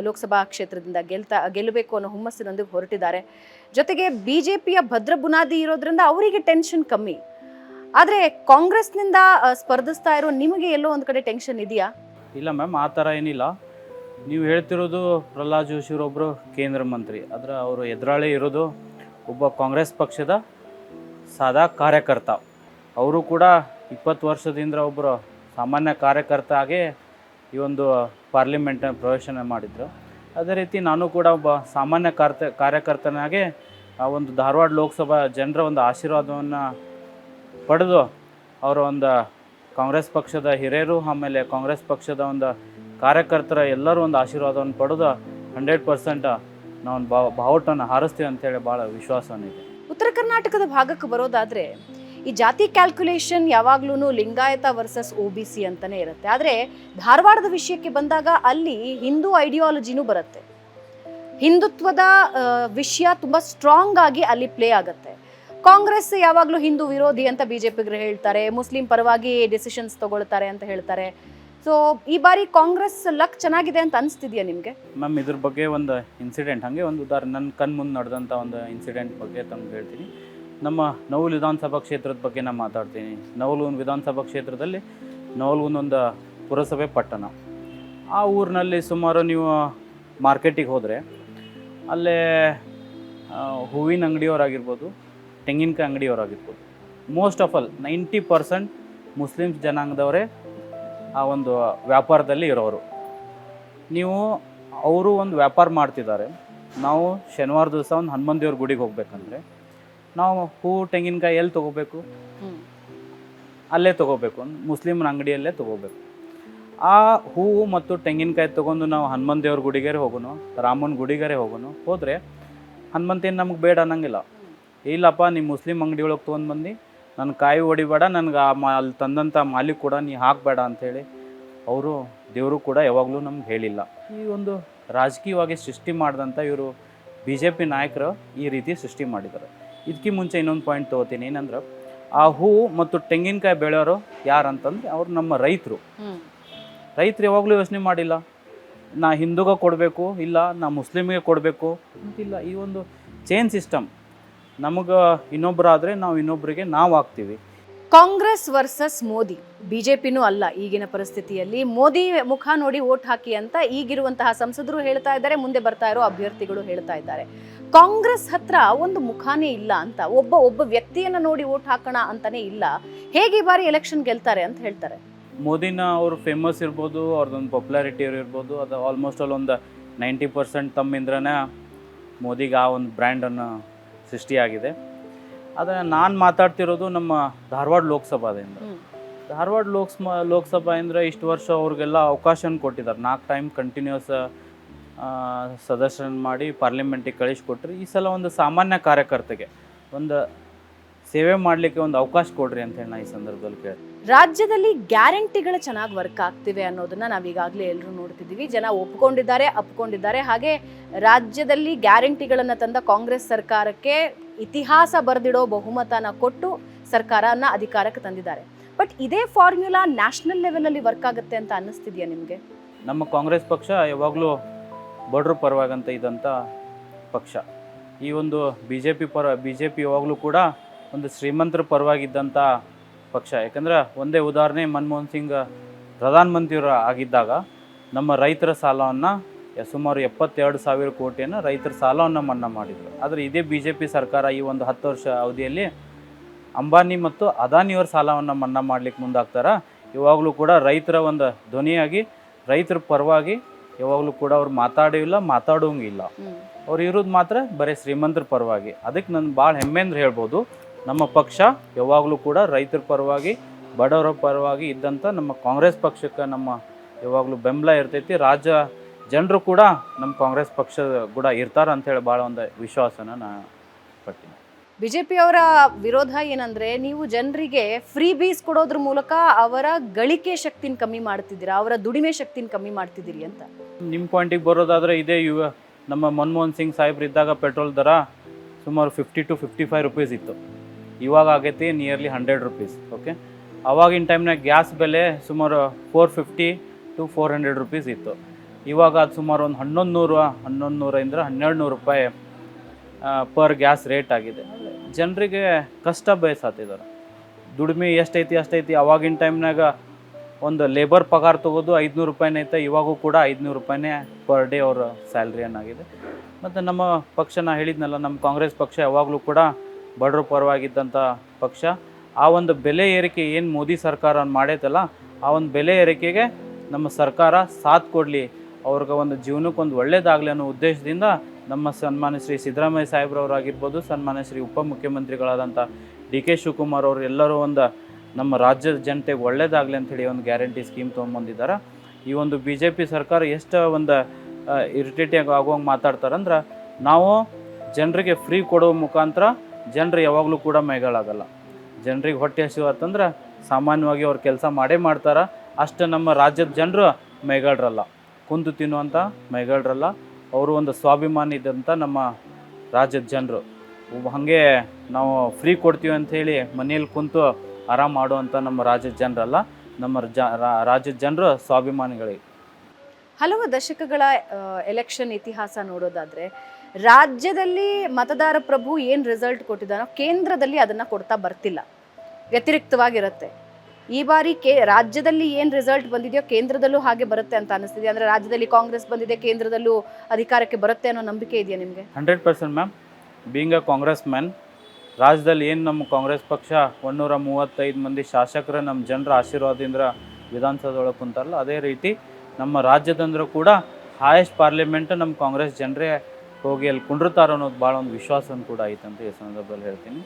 ಲೋಕಸಭಾ ಕ್ಷೇತ್ರದಿಂದ ಗೆಲ್ತಾ, ಗೆಲ್ಲಬೇಕು ಅನ್ನೋ ಹುಮ್ಮಸ್ಸಿನೊಂದಿಗೆ ಹೊರಟಿದ್ದಾರೆ. ಜೊತೆಗೆ ಬಿಜೆಪಿಯ ಭದ್ರ ಬುನಾದಿ ಇರೋದ್ರಿಂದ ಅವರಿಗೆ ಟೆನ್ಷನ್ ಕಮ್ಮಿ. ಆದರೆ ಕಾಂಗ್ರೆಸ್ನಿಂದ ಸ್ಪರ್ಧಿಸ್ತಾ ಇರೋ ನಿಮಗೆ ಎಲ್ಲೋ ಒಂದು ಕಡೆ ಟೆನ್ಷನ್ ಇದೆಯಾ?
ಇಲ್ಲ ಮ್ಯಾಮ್, ಆ ಥರ ಏನಿಲ್ಲ. ನೀವು ಹೇಳ್ತಿರೋದು ಪ್ರಹ್ಲಾದ್ ಜೋಶಿರೊಬ್ಬರು ಕೇಂದ್ರ ಮಂತ್ರಿ. ಆದರೆ ಅವರು ಎದುರಾಳಿ ಇರೋದು ಒಬ್ಬ ಕಾಂಗ್ರೆಸ್ ಪಕ್ಷದ ಸಾದಾ ಕಾರ್ಯಕರ್ತ. ಅವರು ಕೂಡ ಇಪ್ಪತ್ತು ವರ್ಷದಿಂದ ಒಬ್ಬರು ಸಾಮಾನ್ಯ ಕಾರ್ಯಕರ್ತ ಆಗಿ ಈ ಒಂದು ಪಾರ್ಲಿಮೆಂಟ್ನ ಪ್ರವೇಶನ ಮಾಡಿದ್ರು. ಅದೇ ರೀತಿ ನಾನು ಕೂಡ ಒಬ್ಬ ಸಾಮಾನ್ಯ ಕಾರ್ತ, ಕಾರ್ಯಕರ್ತನಾಗೆ ಆ ಒಂದು ಧಾರವಾಡ ಲೋಕಸಭಾ ಜನರ ಒಂದು ಆಶೀರ್ವಾದವನ್ನು ಪಡೆದು ಅವರ ಒಂದು ಕಾಂಗ್ರೆಸ್ ಪಕ್ಷದ ಹಿರಿಯರು, ಆಮೇಲೆ ಕಾಂಗ್ರೆಸ್ ಪಕ್ಷದ ಒಂದು ಕಾರ್ಯಕರ್ತರ ಎಲ್ಲರೂ ಒಂದು ಆಶೀರ್ವಾದವನ್ನು ಪಡೆದು ಹಂಡ್ರೆಡ್ ಪರ್ಸೆಂಟ್ ನಾವು ಒಂದು ಬಾವ್ ಬಾವುಟನ್ನು ಹಾರಿಸ್ತೀವಿ ಅಂತೇಳಿ ಭಾಳ ವಿಶ್ವಾಸವನ್ನಿದೆ
ಉತ್ತರ ಕರ್ನಾಟಕದ ಭಾಗಕ್ಕೆ ಬರೋದಾದರೆ ಈ ಜಾತಿ ಕ್ಯಾಲ್ಕುಲೇಷನ್ ಯಾವಾಗ್ಲೂ Lingayat versus O B C ಅಂತಲೇ ಇರುತ್ತೆ. ಆದರೆ ಧಾರವಾಡದ ವಿಷಯಕ್ಕೆ ಬಂದಾಗ ಅಲ್ಲಿ ಹಿಂದೂ ಐಡಿಯಾಲಜಿನೂ ಬರುತ್ತೆ. ಹಿಂದುತ್ವದ ವಿಷಯ ತುಂಬ ಸ್ಟ್ರಾಂಗ್ ಆಗಿ ಅಲ್ಲಿ ಪ್ಲೇ ಆಗುತ್ತೆ. ಕಾಂಗ್ರೆಸ್ ಯಾವಾಗಲೂ ಹಿಂದೂ ವಿರೋಧಿ ಅಂತ ಬಿಜೆಪಿಗರು ಹೇಳ್ತಾರೆ. ಮುಸ್ಲಿಂ ಪರವಾಗಿ ಡಿಸಿಷನ್ಸ್ ತಗೊಳ್ತಾರೆ ಅಂತ ಹೇಳ್ತಾರೆ. ಸೊ ಈ ಬಾರಿ ಕಾಂಗ್ರೆಸ್ ಲಕ್ ಚೆನ್ನಾಗಿದೆ ಅಂತ ಅನಿಸ್ತಿದ್ಯಾ ನಿಮಗೆ?
ಮ್ಯಾಮ್, ಇದ್ರ ಬಗ್ಗೆ ಒಂದು ಇನ್ಸಿಡೆಂಟ್ ಹಾಗೆ ಒಂದು ಉದಾಹರಣೆ. ನನ್ನ ಕಣ್ಣು ಮುಂದೆ ನಡೆದಂಥ ಒಂದು ಇನ್ಸಿಡೆಂಟ್ ಬಗ್ಗೆ ತಮ್ಗೆ ಹೇಳ್ತೀನಿ. ನಮ್ಮ ನವಲ್ ವಿಧಾನಸಭಾ ಕ್ಷೇತ್ರದ ಬಗ್ಗೆ ನಾನು ಮಾತಾಡ್ತೀನಿ. ನವಲೂನ್ ವಿಧಾನಸಭಾ ಕ್ಷೇತ್ರದಲ್ಲಿ ನವಲೂನ್ ಒಂದು ಪುರಸಭೆ ಪಟ್ಟಣ. ಆ ಊರಿನಲ್ಲಿ ಸುಮಾರು ನೀವು ಮಾರ್ಕೆಟಿಗೆ ಹೋದರೆ, ಅಲ್ಲೇ ಹೂವಿನ ಅಂಗಡಿಯವರಾಗಿರ್ಬೋದು, ತೆಂಗಿನಕಾಯಿ ಅಂಗಡಿಯವರಾಗಿರ್ಬೋದು. Most of all ninety percent Muslims ಜನಾಂಗದವರೇ ಆ ಒಂದು ವ್ಯಾಪಾರದಲ್ಲಿ ಇರೋರು. ನೀವು ಅವರು ಒಂದು ವ್ಯಾಪಾರ ಮಾಡ್ತಿದ್ದಾರೆ. ನಾವು ಶನಿವಾರ ದಿವಸ ಒಂದು ಹನುಮಂತ ದೇವ್ರ ಗುಡಿಗೆ ಹೋಗ್ಬೇಕಂದ್ರೆ ನಾವು ಹೂ ತೆಂಗಿನಕಾಯಿ ಎಲ್ಲಿ ತೊಗೋಬೇಕು? ಅಲ್ಲೇ ತೊಗೋಬೇಕು. ಮುಸ್ಲಿಮ್ರ ಅಂಗಡಿಯಲ್ಲೇ ತೊಗೋಬೇಕು. ಆ ಹೂವು ಮತ್ತು ತೆಂಗಿನಕಾಯಿ ತೊಗೊಂಡು ನಾವು ಹನುಮಂತ ದೇವ್ರ ಗುಡಿಗಾರೆ ಹೋಗೋಣ ರಾಮನ ಗುಡಿಗಾರೆ ಹೋಗೋಣ ಹೋದರೆ ಹನುಮಂತೇನು ನಮ್ಗೆ ಬೇಡ ಅನ್ನಂಗಿಲ್ಲ. ಇಲ್ಲಪ್ಪ ನೀವು ಮುಸ್ಲಿಂ ಅಂಗಡಿ ಒಳಗೆ ತೊಗೊಂಡು ಬಂದು ನನ್ನ ಕಾಯಿ ಹೊಡಿಬೇಡ ನನಗೆ ಆ ಮಾ ಅಲ್ಲಿ ತಂದಂಥ ಮಾಲಿಕ್ ಕೂಡ ನೀ ಹಾಕಬೇಡ ಅಂಥೇಳಿ ಅವರು ದೇವರು ಕೂಡ ಯಾವಾಗಲೂ ನಮ್ಗೆ ಹೇಳಿಲ್ಲ. ಈ ಒಂದು ರಾಜಕೀಯವಾಗಿ ಸೃಷ್ಟಿ ಮಾಡಿದಂಥ ಇವರು ಬಿ ಜೆ ಪಿ ನಾಯಕರು ಈ ರೀತಿ ಸೃಷ್ಟಿ ಮಾಡಿದ್ದಾರೆ. ಇದಕ್ಕೆ ಮುಂಚೆ ಇನ್ನೊಂದು ಪಾಯಿಂಟ್ ತೊಗೋತೀನಿ ಏನಂದ್ರೆ ಆ ಹೂವು ಮತ್ತು ತೆಂಗಿನಕಾಯಿ ಬೆಳೆಯೋರು ಯಾರಂತಂದ್ರೆ ಅವ್ರು ನಮ್ಮ ರೈತರು. ರೈತರು ಯಾವಾಗಲೂ ಯೋಚನೆ ಮಾಡಿಲ್ಲ ನಾ ಹಿಂದೂಗ ಕೊಡಬೇಕು ಇಲ್ಲ ನಾ ಮುಸ್ಲಿಮ್ಗೆ ಕೊಡಬೇಕು ಅಂತಿಲ್ಲ. ಈ ಒಂದು ಚೈನ್ ಸಿಸ್ಟಮ್ ನಮಗೆ ಇನ್ನೊಬ್ಬರಾದರೆ ನಾವು ಇನ್ನೊಬ್ಬರಿಗೆ ನಾವು ಆಗ್ತೀವಿ.
ಕಾಂಗ್ರೆಸ್ ವರ್ಸಸ್ ಮೋದಿ. ಬಿಜೆಪಿನೂ ಅಲ್ಲ ಈಗಿನ ಪರಿಸ್ಥಿತಿಯಲ್ಲಿ. ಮೋದಿ ಮುಖ ನೋಡಿ ಓಟ್ ಹಾಕಿ ಅಂತ ಈಗಿರುವಂತಹ ಸಂಸದರು ಹೇಳ್ತಾ ಇದ್ದಾರೆ ಮುಂದೆ ಬರ್ತಾ ಇರೋ ಅಭ್ಯರ್ಥಿಗಳು ಹೇಳ್ತಾ ಇದ್ದಾರೆ. ಕಾಂಗ್ರೆಸ್ ಹತ್ರ ಒಂದು ಮುಖಾನೇ ಇಲ್ಲ ಅಂತ ಒಬ್ಬ ಒಬ್ಬ ವ್ಯಕ್ತಿಯನ್ನ ನೋಡಿ ಓಟ್ ಹಾಕೋಣ ಅಂತಾನೆ ಇಲ್ಲ. ಹೇಗೆ ಈ ಬಾರಿ ಎಲೆಕ್ಷನ್ ಗೆಲ್ತಾರೆ ಅಂತ ಹೇಳ್ತಾರೆ?
ಮೋದಿನ ಅವರು ಫೇಮಸ್ ಇರ್ಬೋದು ಅವ್ರದ್ದೊಂದು ಪಾಪ್ಯುಲಾರಿಟಿ ಇರ್ಬೋದು ಅದು ಆಲ್ಮೋಸ್ಟ್ ಆಲ್ ಒಂದು ನೈಂಟಿ ಪರ್ಸೆಂಟ್ ತಮ್ಮಿಂದ್ರನೇ ಮೋದಿಗೆ ಆ ಒಂದು ಬ್ರ್ಯಾಂಡನ್ನು ಸೃಷ್ಟಿಯಾಗಿದೆ. ಆದರೆ ನಾನು ಮಾತಾಡ್ತಿರೋದು ನಮ್ಮ ಧಾರವಾಡ ಲೋಕಸಭಾದಿಂದ. ಧಾರವಾಡ ಲೋಕಸಭಾ ಲೋಕಸಭಾ ಅಂದರೆ ಇಷ್ಟು ವರ್ಷ ಅವ್ರಿಗೆಲ್ಲ ಅವಕಾಶನ ಕೊಟ್ಟಿದ್ದಾರೆ. ನಾಲ್ಕು ಟೈಮ್ ಕಂಟಿನ್ಯೂಸ್ ಸದಸ್ಯನ ಮಾಡಿ ಪಾರ್ಲಿಮೆಂಟಿಗೆ ಕಳಿಸ್ಕೊಟ್ರಿ. ಈ ಸಲ ಒಂದು ಸಾಮಾನ್ಯ ಕಾರ್ಯಕರ್ತೆಗೆ ಒಂದು ಸೇವೆ ಮಾಡಲಿಕ್ಕೆ ಒಂದು ಅವಕಾಶ ಕೊಡ್ರಿ ಅಂತ ಹೇಳಿ ನಾ ಈ ಸಂದರ್ಭದಲ್ಲಿ ಕೇಳಿ
ರಾಜ್ಯದಲ್ಲಿ ಗ್ಯಾರಂಟಿಗಳು ಚೆನ್ನಾಗಿ ವರ್ಕ್ ಆಗ್ತಿವೆ ಅನ್ನೋದನ್ನ ನಾವು ಈಗಾಗಲೇ ಎಲ್ಲರೂ ನೋಡ್ತಿದ್ದೀವಿ. ಜನ ಒಪ್ಕೊಂಡಿದ್ದಾರೆ ಅಪ್ಕೊಂಡಿದ್ದಾರೆ. ಹಾಗೆ ರಾಜ್ಯದಲ್ಲಿ ಗ್ಯಾರಂಟಿಗಳನ್ನು ತಂದ ಕಾಂಗ್ರೆಸ್ ಸರ್ಕಾರಕ್ಕೆ ಇತಿಹಾಸ ಬರೆದಿಡೋ ಬಹುಮತನ ಕೊಟ್ಟು ಸರ್ಕಾರನ ಅಧಿಕಾರಕ್ಕೆ ತಂದಿದ್ದಾರೆ. ಬಟ್ ಇದೇ ಫಾರ್ಮ್ಯುಲಾ ನ್ಯಾಷನಲ್ ಲೆವೆಲಲ್ಲಿ ವರ್ಕ್ ಆಗುತ್ತೆ ಅಂತ ಅನ್ನಿಸ್ತಿದ್ಯಾ ನಿಮಗೆ?
ನಮ್ಮ ಕಾಂಗ್ರೆಸ್ ಪಕ್ಷ ಯಾವಾಗಲೂ ಬಡ್ರ ಪರವಾಗಂತ ಇದ್ದಂಥ ಪಕ್ಷ. ಈ ಒಂದು ಬಿ ಜೆ ಪಿ ಪರ ಬಿ ಜೆ ಪಿ ಯಾವಾಗಲೂ ಕೂಡ ಒಂದು ಶ್ರೀಮಂತರ ಪರವಾಗಿದ್ದಂಥ ಪಕ್ಷ. ಯಾಕಂದ್ರೆ ಒಂದೇ ಉದಾಹರಣೆ ಮನಮೋಹನ್ ಸಿಂಗ್ ಪ್ರಧಾನಮಂತ್ರಿಯವರು ಆಗಿದ್ದಾಗ ನಮ್ಮ ರೈತರ ಸಾಲವನ್ನು ಸುಮಾರು ಎಪ್ಪತ್ತೆರಡು ಸಾವಿರ ಕೋಟಿಯನ್ನು ರೈತರ ಸಾಲವನ್ನು ಮನ್ನಾ ಮಾಡಿದರು. ಆದರೆ ಇದೇ ಬಿ ಜೆ ಪಿ ಸರ್ಕಾರ ಈ ಒಂದು ಹತ್ತು ವರ್ಷ ಅವಧಿಯಲ್ಲಿ ಅಂಬಾನಿ ಮತ್ತು ಅದಾನಿಯವರ ಸಾಲವನ್ನು ಮನ್ನಾ ಮಾಡ್ಲಿಕ್ಕೆ ಮುಂದಾಗ್ತಾರೆ. ಇವಾಗಲೂ ಕೂಡ ರೈತರ ಒಂದು ಧ್ವನಿಯಾಗಿ ರೈತರ ಪರವಾಗಿ ಯಾವಾಗಲೂ ಕೂಡ ಅವ್ರು ಮಾತಾಡಿಲ್ಲ ಮಾತಾಡೋಂಗಿಲ್ಲ ಅವ್ರು ಇರೋದು ಮಾತ್ರ ಬರೀ ಶ್ರೀಮಂತರ ಪರವಾಗಿ. ಅದಕ್ಕೆ ನಾನು ಭಾಳ ಹೆಮ್ಮೆ ಅಂದ್ರೆ ಹೇಳ್ಬೋದು. ನಮ್ಮ ಪಕ್ಷ ಯಾವಾಗಲೂ ಕೂಡ ರೈತರ ಪರವಾಗಿ ಬಡವರ ಪರವಾಗಿ ಇದ್ದಂಥ ನಮ್ಮ ಕಾಂಗ್ರೆಸ್ ಪಕ್ಷಕ್ಕೆ ನಮ್ಮ ಯಾವಾಗಲೂ ಬೆಂಬಲ ಇರ್ತೈತಿ. ರಾಜ್ಯ ಜನರು ಕೂಡ ನಮ್ಮ ಕಾಂಗ್ರೆಸ್ ಪಕ್ಷ ಕೂಡ ಇರ್ತಾರೆ ಅಂತೇಳಿ ಭಾಳ ಒಂದು ವಿಶ್ವಾಸನ ನಾ ಪಡ್ತೀನಿ
ಬಿಜೆಪಿ ಅವರ ವಿರೋಧ ಏನಂದ್ರೆ ನೀವು ಜನರಿಗೆ ಫ್ರೀ ಬೀಸ್ ಕೊಡೋದ್ರ ಮೂಲಕ ಅವರ ಗಳಿಕೆ ಶಕ್ತಿನ ಕಮ್ಮಿ ಮಾಡ್ತಿದ್ದೀರಾ? ಅವರ ದುಡಿಮೆ ಶಕ್ತಿನ ಕಮ್ಮಿ ಮಾಡ್ತಿದ್ದೀರಿ ಅಂತ.
ನಿಮ್ಮ ಪಾಯಿಂಟಿಗೆ ಬರೋದಾದರೆ ಇದೇ ಯುವ ನಮ್ಮ ಮನಮೋಹನ್ ಸಿಂಗ್ ಸಾಹೇಬ್ರು ಇದ್ದಾಗ ಪೆಟ್ರೋಲ್ ದರ ಸುಮಾರು fifty to fifty five rupees ಇತ್ತು. ಇವಾಗ ಆಗೈತಿ ನಿಯರ್ಲಿ ಹಂಡ್ರೆಡ್ ರುಪೀಸ್ ಓಕೆ ಅವಾಗಿನ ಟೈಮ್ನಾಗ ಗ್ಯಾಸ್ ಬೆಲೆ ಸುಮಾರು four fifty to four hundred rupees ಇತ್ತು. ಇವಾಗ ಅದು ಸುಮಾರು ಒಂದು ಹನ್ನೊಂದು ನೂರು ಹನ್ನೊಂದು ನೂರಿಂದ ಹನ್ನೆರಡು ನೂರು ರೂಪಾಯಿ ಪರ್ ಗ್ಯಾಸ್ ರೇಟ್ ಆಗಿದೆ. ಜನರಿಗೆ ಕಷ್ಟ ಬಯಸಾತಿದ್ದಾರೆ ದುಡಿಮೆ ಎಷ್ಟೈತಿ, ಅಷ್ಟೈತಿ, ಅವಾಗಿನ ಟೈಮ್ನಾಗ ಒಂದು ಲೇಬರ್ ಪಗಾರ ತೊಗೋದು ಐದುನೂರು ರೂಪಾಯಿನೇ ಐತೆ ಇವಾಗೂ ಕೂಡ ಐದುನೂರು ರೂಪಾಯಿನೇ ಪರ್ ಡೇ ಅವರ ಸ್ಯಾಲ್ರಿ ಏನಾಗಿದೆ ಮತ್ತು ನಮ್ಮ ಪಕ್ಷ ನಾ ಹೇಳಿದ್ನಲ್ಲ, ನಮ್ಮ ಕಾಂಗ್ರೆಸ್ ಪಕ್ಷ ಯಾವಾಗಲೂ ಕೂಡ ಬಡವ್ರ ಪರವಾಗಿದ್ದಂಥ ಪಕ್ಷ, ಆ ಒಂದು ಬೆಲೆ ಏರಿಕೆ ಏನು ಮೋದಿ ಸರ್ಕಾರ ಮಾಡೈತಲ್ಲ, ಆ ಒಂದು ಬೆಲೆ ಏರಿಕೆಗೆ ನಮ್ಮ ಸರ್ಕಾರ ಸಾಥ್ ಕೊಡಲಿ. ಅವ್ರಿಗೆ ಒಂದು ಜೀವನಕ್ಕೊಂದು ಒಳ್ಳೇದಾಗಲಿ ಅನ್ನೋ ಉದ್ದೇಶದಿಂದ ನಮ್ಮ ಸನ್ಮಾನ್ಯ ಶ್ರೀ ಸಿದ್ದರಾಮಯ್ಯ ಸಾಹೇಬ್ರವರಾಗಿರ್ಬೋದು, ಸನ್ಮಾನ್ಯ ಶ್ರೀ ಉಪಮುಖ್ಯಮಂತ್ರಿಗಳಾದಂಥ ಡಿ ಕೆ ಶಿವಕುಮಾರ್ ಅವರು ಎಲ್ಲರೂ ಒಂದು ನಮ್ಮ ರಾಜ್ಯದ ಜನತೆಗೆ ಒಳ್ಳೇದಾಗಲಿ ಅಂಥೇಳಿ ಒಂದು ಗ್ಯಾರಂಟಿ ಸ್ಕೀಮ್ ತೊಗೊಂಬಂದಿದ್ದಾರೆ ಈ ಒಂದು ಬಿ ಜೆ ಪಿ ಸರ್ಕಾರ ಎಷ್ಟು ಒಂದು ಇರಿಟೇಟಿಂಗ್ ಆಗುವಂಗೆ ಮಾತಾಡ್ತಾರಂದ್ರೆ, ನಾವು ಜನರಿಗೆ ಫ್ರೀ ಕೊಡೋ ಮುಖಾಂತರ ಜನರು ಯಾವಾಗಲೂ ಕೂಡ ಮೈಗಳಾಗಲ್ಲ. ಜನರಿಗೆ ಹೊಟ್ಟೆ ಹಸಿವು ಅಂತಂದ್ರೆ ಸಾಮಾನ್ಯವಾಗಿ ಅವ್ರು ಕೆಲಸ ಮಾಡೇ ಮಾಡ್ತಾರೆ. ಅಷ್ಟು ನಮ್ಮ ರಾಜ್ಯದ ಜನರು ಮೈಗಳರಲ್ಲ. ಕುಂತು ತಿನ್ನುವಂಥ ಮೈಗಳರಲ್ಲ. ಅವರು ಒಂದು ಸ್ವಾಭಿಮಾನಿ ಇದ್ದಂಥ ನಮ್ಮ ರಾಜ್ಯದ ಜನರು. ಹಾಗೆ ನಾವು ಫ್ರೀ ಕೊಡ್ತೀವಿ ಅಂಥೇಳಿ ಮನೇಲಿ ಕುಂತು ಆರಾಮ್ ಮಾಡುವಂಥ ನಮ್ಮ ರಾಜ್ಯದ ಜನರಲ್ಲ. ನಮ್ಮ ಜ ರಾಜ್ಯದ ಜನರು ಸ್ವಾಭಿಮಾನಿಗಳಿಗೆ.
ಹಲವು ದಶಕಗಳ ಎಲೆಕ್ಷನ್ ಇತಿಹಾಸ ನೋಡೋದಾದ್ರೆ ರಾಜ್ಯದಲ್ಲಿ ಮತದಾರ ಪ್ರಭು ಏನು ರಿಸಲ್ಟ್ ಕೊಟ್ಟಿದ್ದಾನೋ ಕೇಂದ್ರದಲ್ಲಿ ಅದನ್ನ ಕೊಡ್ತಾ ಬರ್ತಿಲ್ಲ. ವ್ಯತಿರಿಕ್ತವಾಗಿರುತ್ತೆ. ಈ ಬಾರಿ ಕೇ, ರಾಜ್ಯದಲ್ಲಿ ಏನು ರಿಸಲ್ಟ್ ಬಂದಿದೆಯೋ ಕೇಂದ್ರದಲ್ಲೂ ಹಾಗೆ ಬರುತ್ತೆ ಅಂತ ಅನಿಸ್ತಿದೆ. ಅಂದ್ರೆ ರಾಜ್ಯದಲ್ಲಿ ಕಾಂಗ್ರೆಸ್ ಬಂದಿದೆ, ಕೇಂದ್ರದಲ್ಲೂ ಅಧಿಕಾರಕ್ಕೆ ಬರುತ್ತೆ ಅನ್ನೋ ನಂಬಿಕೆ ಇದೆಯಾ ನಿಮಗೆ?
Hundred percent ma'am. Being a Congress man, ರಾಜ್ಯದಲ್ಲಿ ಏನು ನಮ್ಮ ಕಾಂಗ್ರೆಸ್ ಪಕ್ಷ ಒಂದೂರ ಮೂವತ್ತೈದು ಮಂದಿ ಶಾಸಕರ ನಮ್ಮ ಜನರ ಆಶೀರ್ವಾದದಿಂದ ವಿಧಾನಸೌಧದೊಳಗೆ ಕುಂತಾರಲ್ಲ, ಅದೇ ರೀತಿ ನಮ್ಮ ರಾಜ್ಯದಂದ್ರೂ ಕೂಡ ಹಾಯೆಸ್ಟ್ ಪಾರ್ಲಿಮೆಂಟ್ ನಮ್ಮ ಕಾಂಗ್ರೆಸ್ ಜನರೇ ಹೋಗಿ ಅಲ್ಲಿ ಕುಂಡಿರ್ತಾರೋ ಅನ್ನೋದು ಭಾಳ ಒಂದು ವಿಶ್ವಾಸ ಕೂಡ ಐತೆ ಅಂತ ಈ ಸಂದರ್ಭದಲ್ಲಿ ಹೇಳ್ತೀನಿ.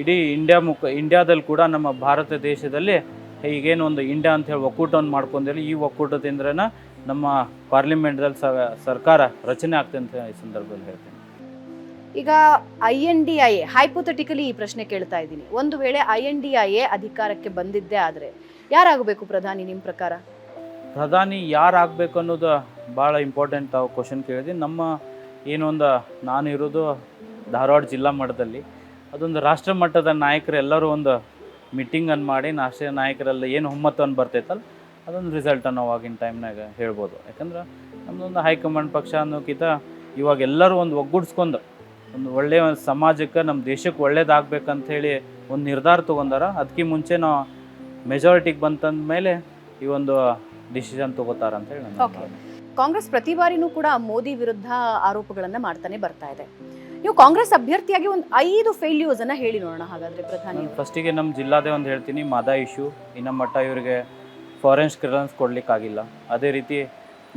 ಇಡೀ ಇಂಡಿಯಾ ಮುಖ ಇಂಡಿಯಾದಲ್ಲಿ ಕೂಡ ನಮ್ಮ ಭಾರತ ದೇಶದಲ್ಲಿ ಈಗೇನು ಒಂದು ಇಂಡಿಯಾ ಅಂತ ಹೇಳಿ ಒಕ್ಕೂಟವನ್ನು ಮಾಡ್ಕೊಂಡಿಲ್ಲ. ಈ ಒಕ್ಕೂಟದಿಂದ್ರೇ ನಮ್ಮ ಪಾರ್ಲಿಮೆಂಟ್ದಲ್ಲಿ ಸರ್ಕಾರ ರಚನೆ ಆಗ್ತದೆ ಅಂತ ಈ ಸಂದರ್ಭದಲ್ಲಿ ಹೇಳ್ತೀನಿ.
ಈಗ I N D I A hypothetically ಈ ಪ್ರಶ್ನೆ ಕೇಳ್ತಾ ಇದ್ದೀನಿ. ಒಂದು ವೇಳೆ I N D I A ಅಧಿಕಾರಕ್ಕೆ ಬಂದಿದ್ದೇ ಆದರೆ ಯಾರಾಗಬೇಕು ಪ್ರಧಾನಿ ನಿಮ್ಮ ಪ್ರಕಾರ?
ಪ್ರಧಾನಿ ಯಾರು ಆಗಬೇಕು ಅನ್ನೋದು ಭಾಳ ಇಂಪಾರ್ಟೆಂಟ್ ತಾವು ಕ್ವಶನ್ ಕೇಳಿದ್ವಿ ನಮ್ಮ ಏನೊಂದು ನಾನು ಇರೋದು ಧಾರವಾಡ ಜಿಲ್ಲಾ ಮಟ್ಟದಲ್ಲಿ. ಅದೊಂದು ರಾಷ್ಟ್ರ ಮಟ್ಟದ ನಾಯಕರು ಎಲ್ಲರೂ ಒಂದು ಮೀಟಿಂಗನ್ನು ಮಾಡಿ ರಾಷ್ಟ್ರೀಯ ನಾಯಕರೆಲ್ಲ ಏನು ಹುಮ್ಮತ್ತನ್ನು ಬರ್ತೈತಲ್ಲ ಅದೊಂದು ರಿಸಲ್ಟನ್ನು ಅವಾಗಿನ ಟೈಮ್ನಾಗ ಹೇಳ್ಬೋದು. ಯಾಕಂದ್ರೆ ನಮ್ಮದೊಂದು ಹೈಕಮಾಂಡ್ ಪಕ್ಷ ಅನ್ನೋಕ್ಕಿಂತ ಇವಾಗ ಎಲ್ಲರೂ ಒಂದು ಒಗ್ಗೂಡಿಸ್ಕೊಂಡು ಒಂದು ಒಳ್ಳೆಯ ಒಂದು ಸಮಾಜಕ್ಕೆ ನಮ್ಮ ದೇಶಕ್ಕೆ ಒಳ್ಳೇದಾಗಬೇಕಂತ ಹೇಳಿ ಒಂದು ನಿರ್ಧಾರ ತೊಗೊಂಡಾರ ಅದಕ್ಕೆ ಮುಂಚೆ ನಾವು ಮೆಜಾರಿಟಿಗೆ ಬಂತಂದ ಮೇಲೆ ಈ ಒಂದು ಡಿಸಿಷನ್ ತಗೋತಾರ ಅಂತ ಹೇಳಿ ನನ್ನ
Okay. ಕಾಂಗ್ರೆಸ್ ಪ್ರತಿ ಬಾರಿನೂ ಕೂಡ ಮೋದಿ ವಿರುದ್ಧ ಆರೋಪಗಳನ್ನ ಮಾಡ್ತಾನೆ ಬರ್ತಾ ಇದೆ. ನೀವು ಕಾಂಗ್ರೆಸ್ ಅಭ್ಯರ್ಥಿಯಾಗಿ ಒಂದು ಐದು ಫೇಲ್ಯೂರ್ಸ್ ಅನ್ನ ಹೇಳಿ ನೋಡೋಣ ಹಾಗಾದ್ರೆ ಪ್ರಧಾನಿ
ಫಸ್ಟಿಗೆ ನಮ್ಮ ಜಿಲ್ಲಾದೇ ಒಂದು ಹೇಳ್ತೀನಿ ಮದ ಇಶ್ಯೂ ಇನ್ನು ಮಟ್ಟ ಇವರಿಗೆ ಫಾರೆನ್ಸ್ ಕ್ಲಿಯರೆನ್ಸ್ ಕೊಡಲಿಕ್ಕಾಗಿಲ್ಲ. ಅದೇ ರೀತಿ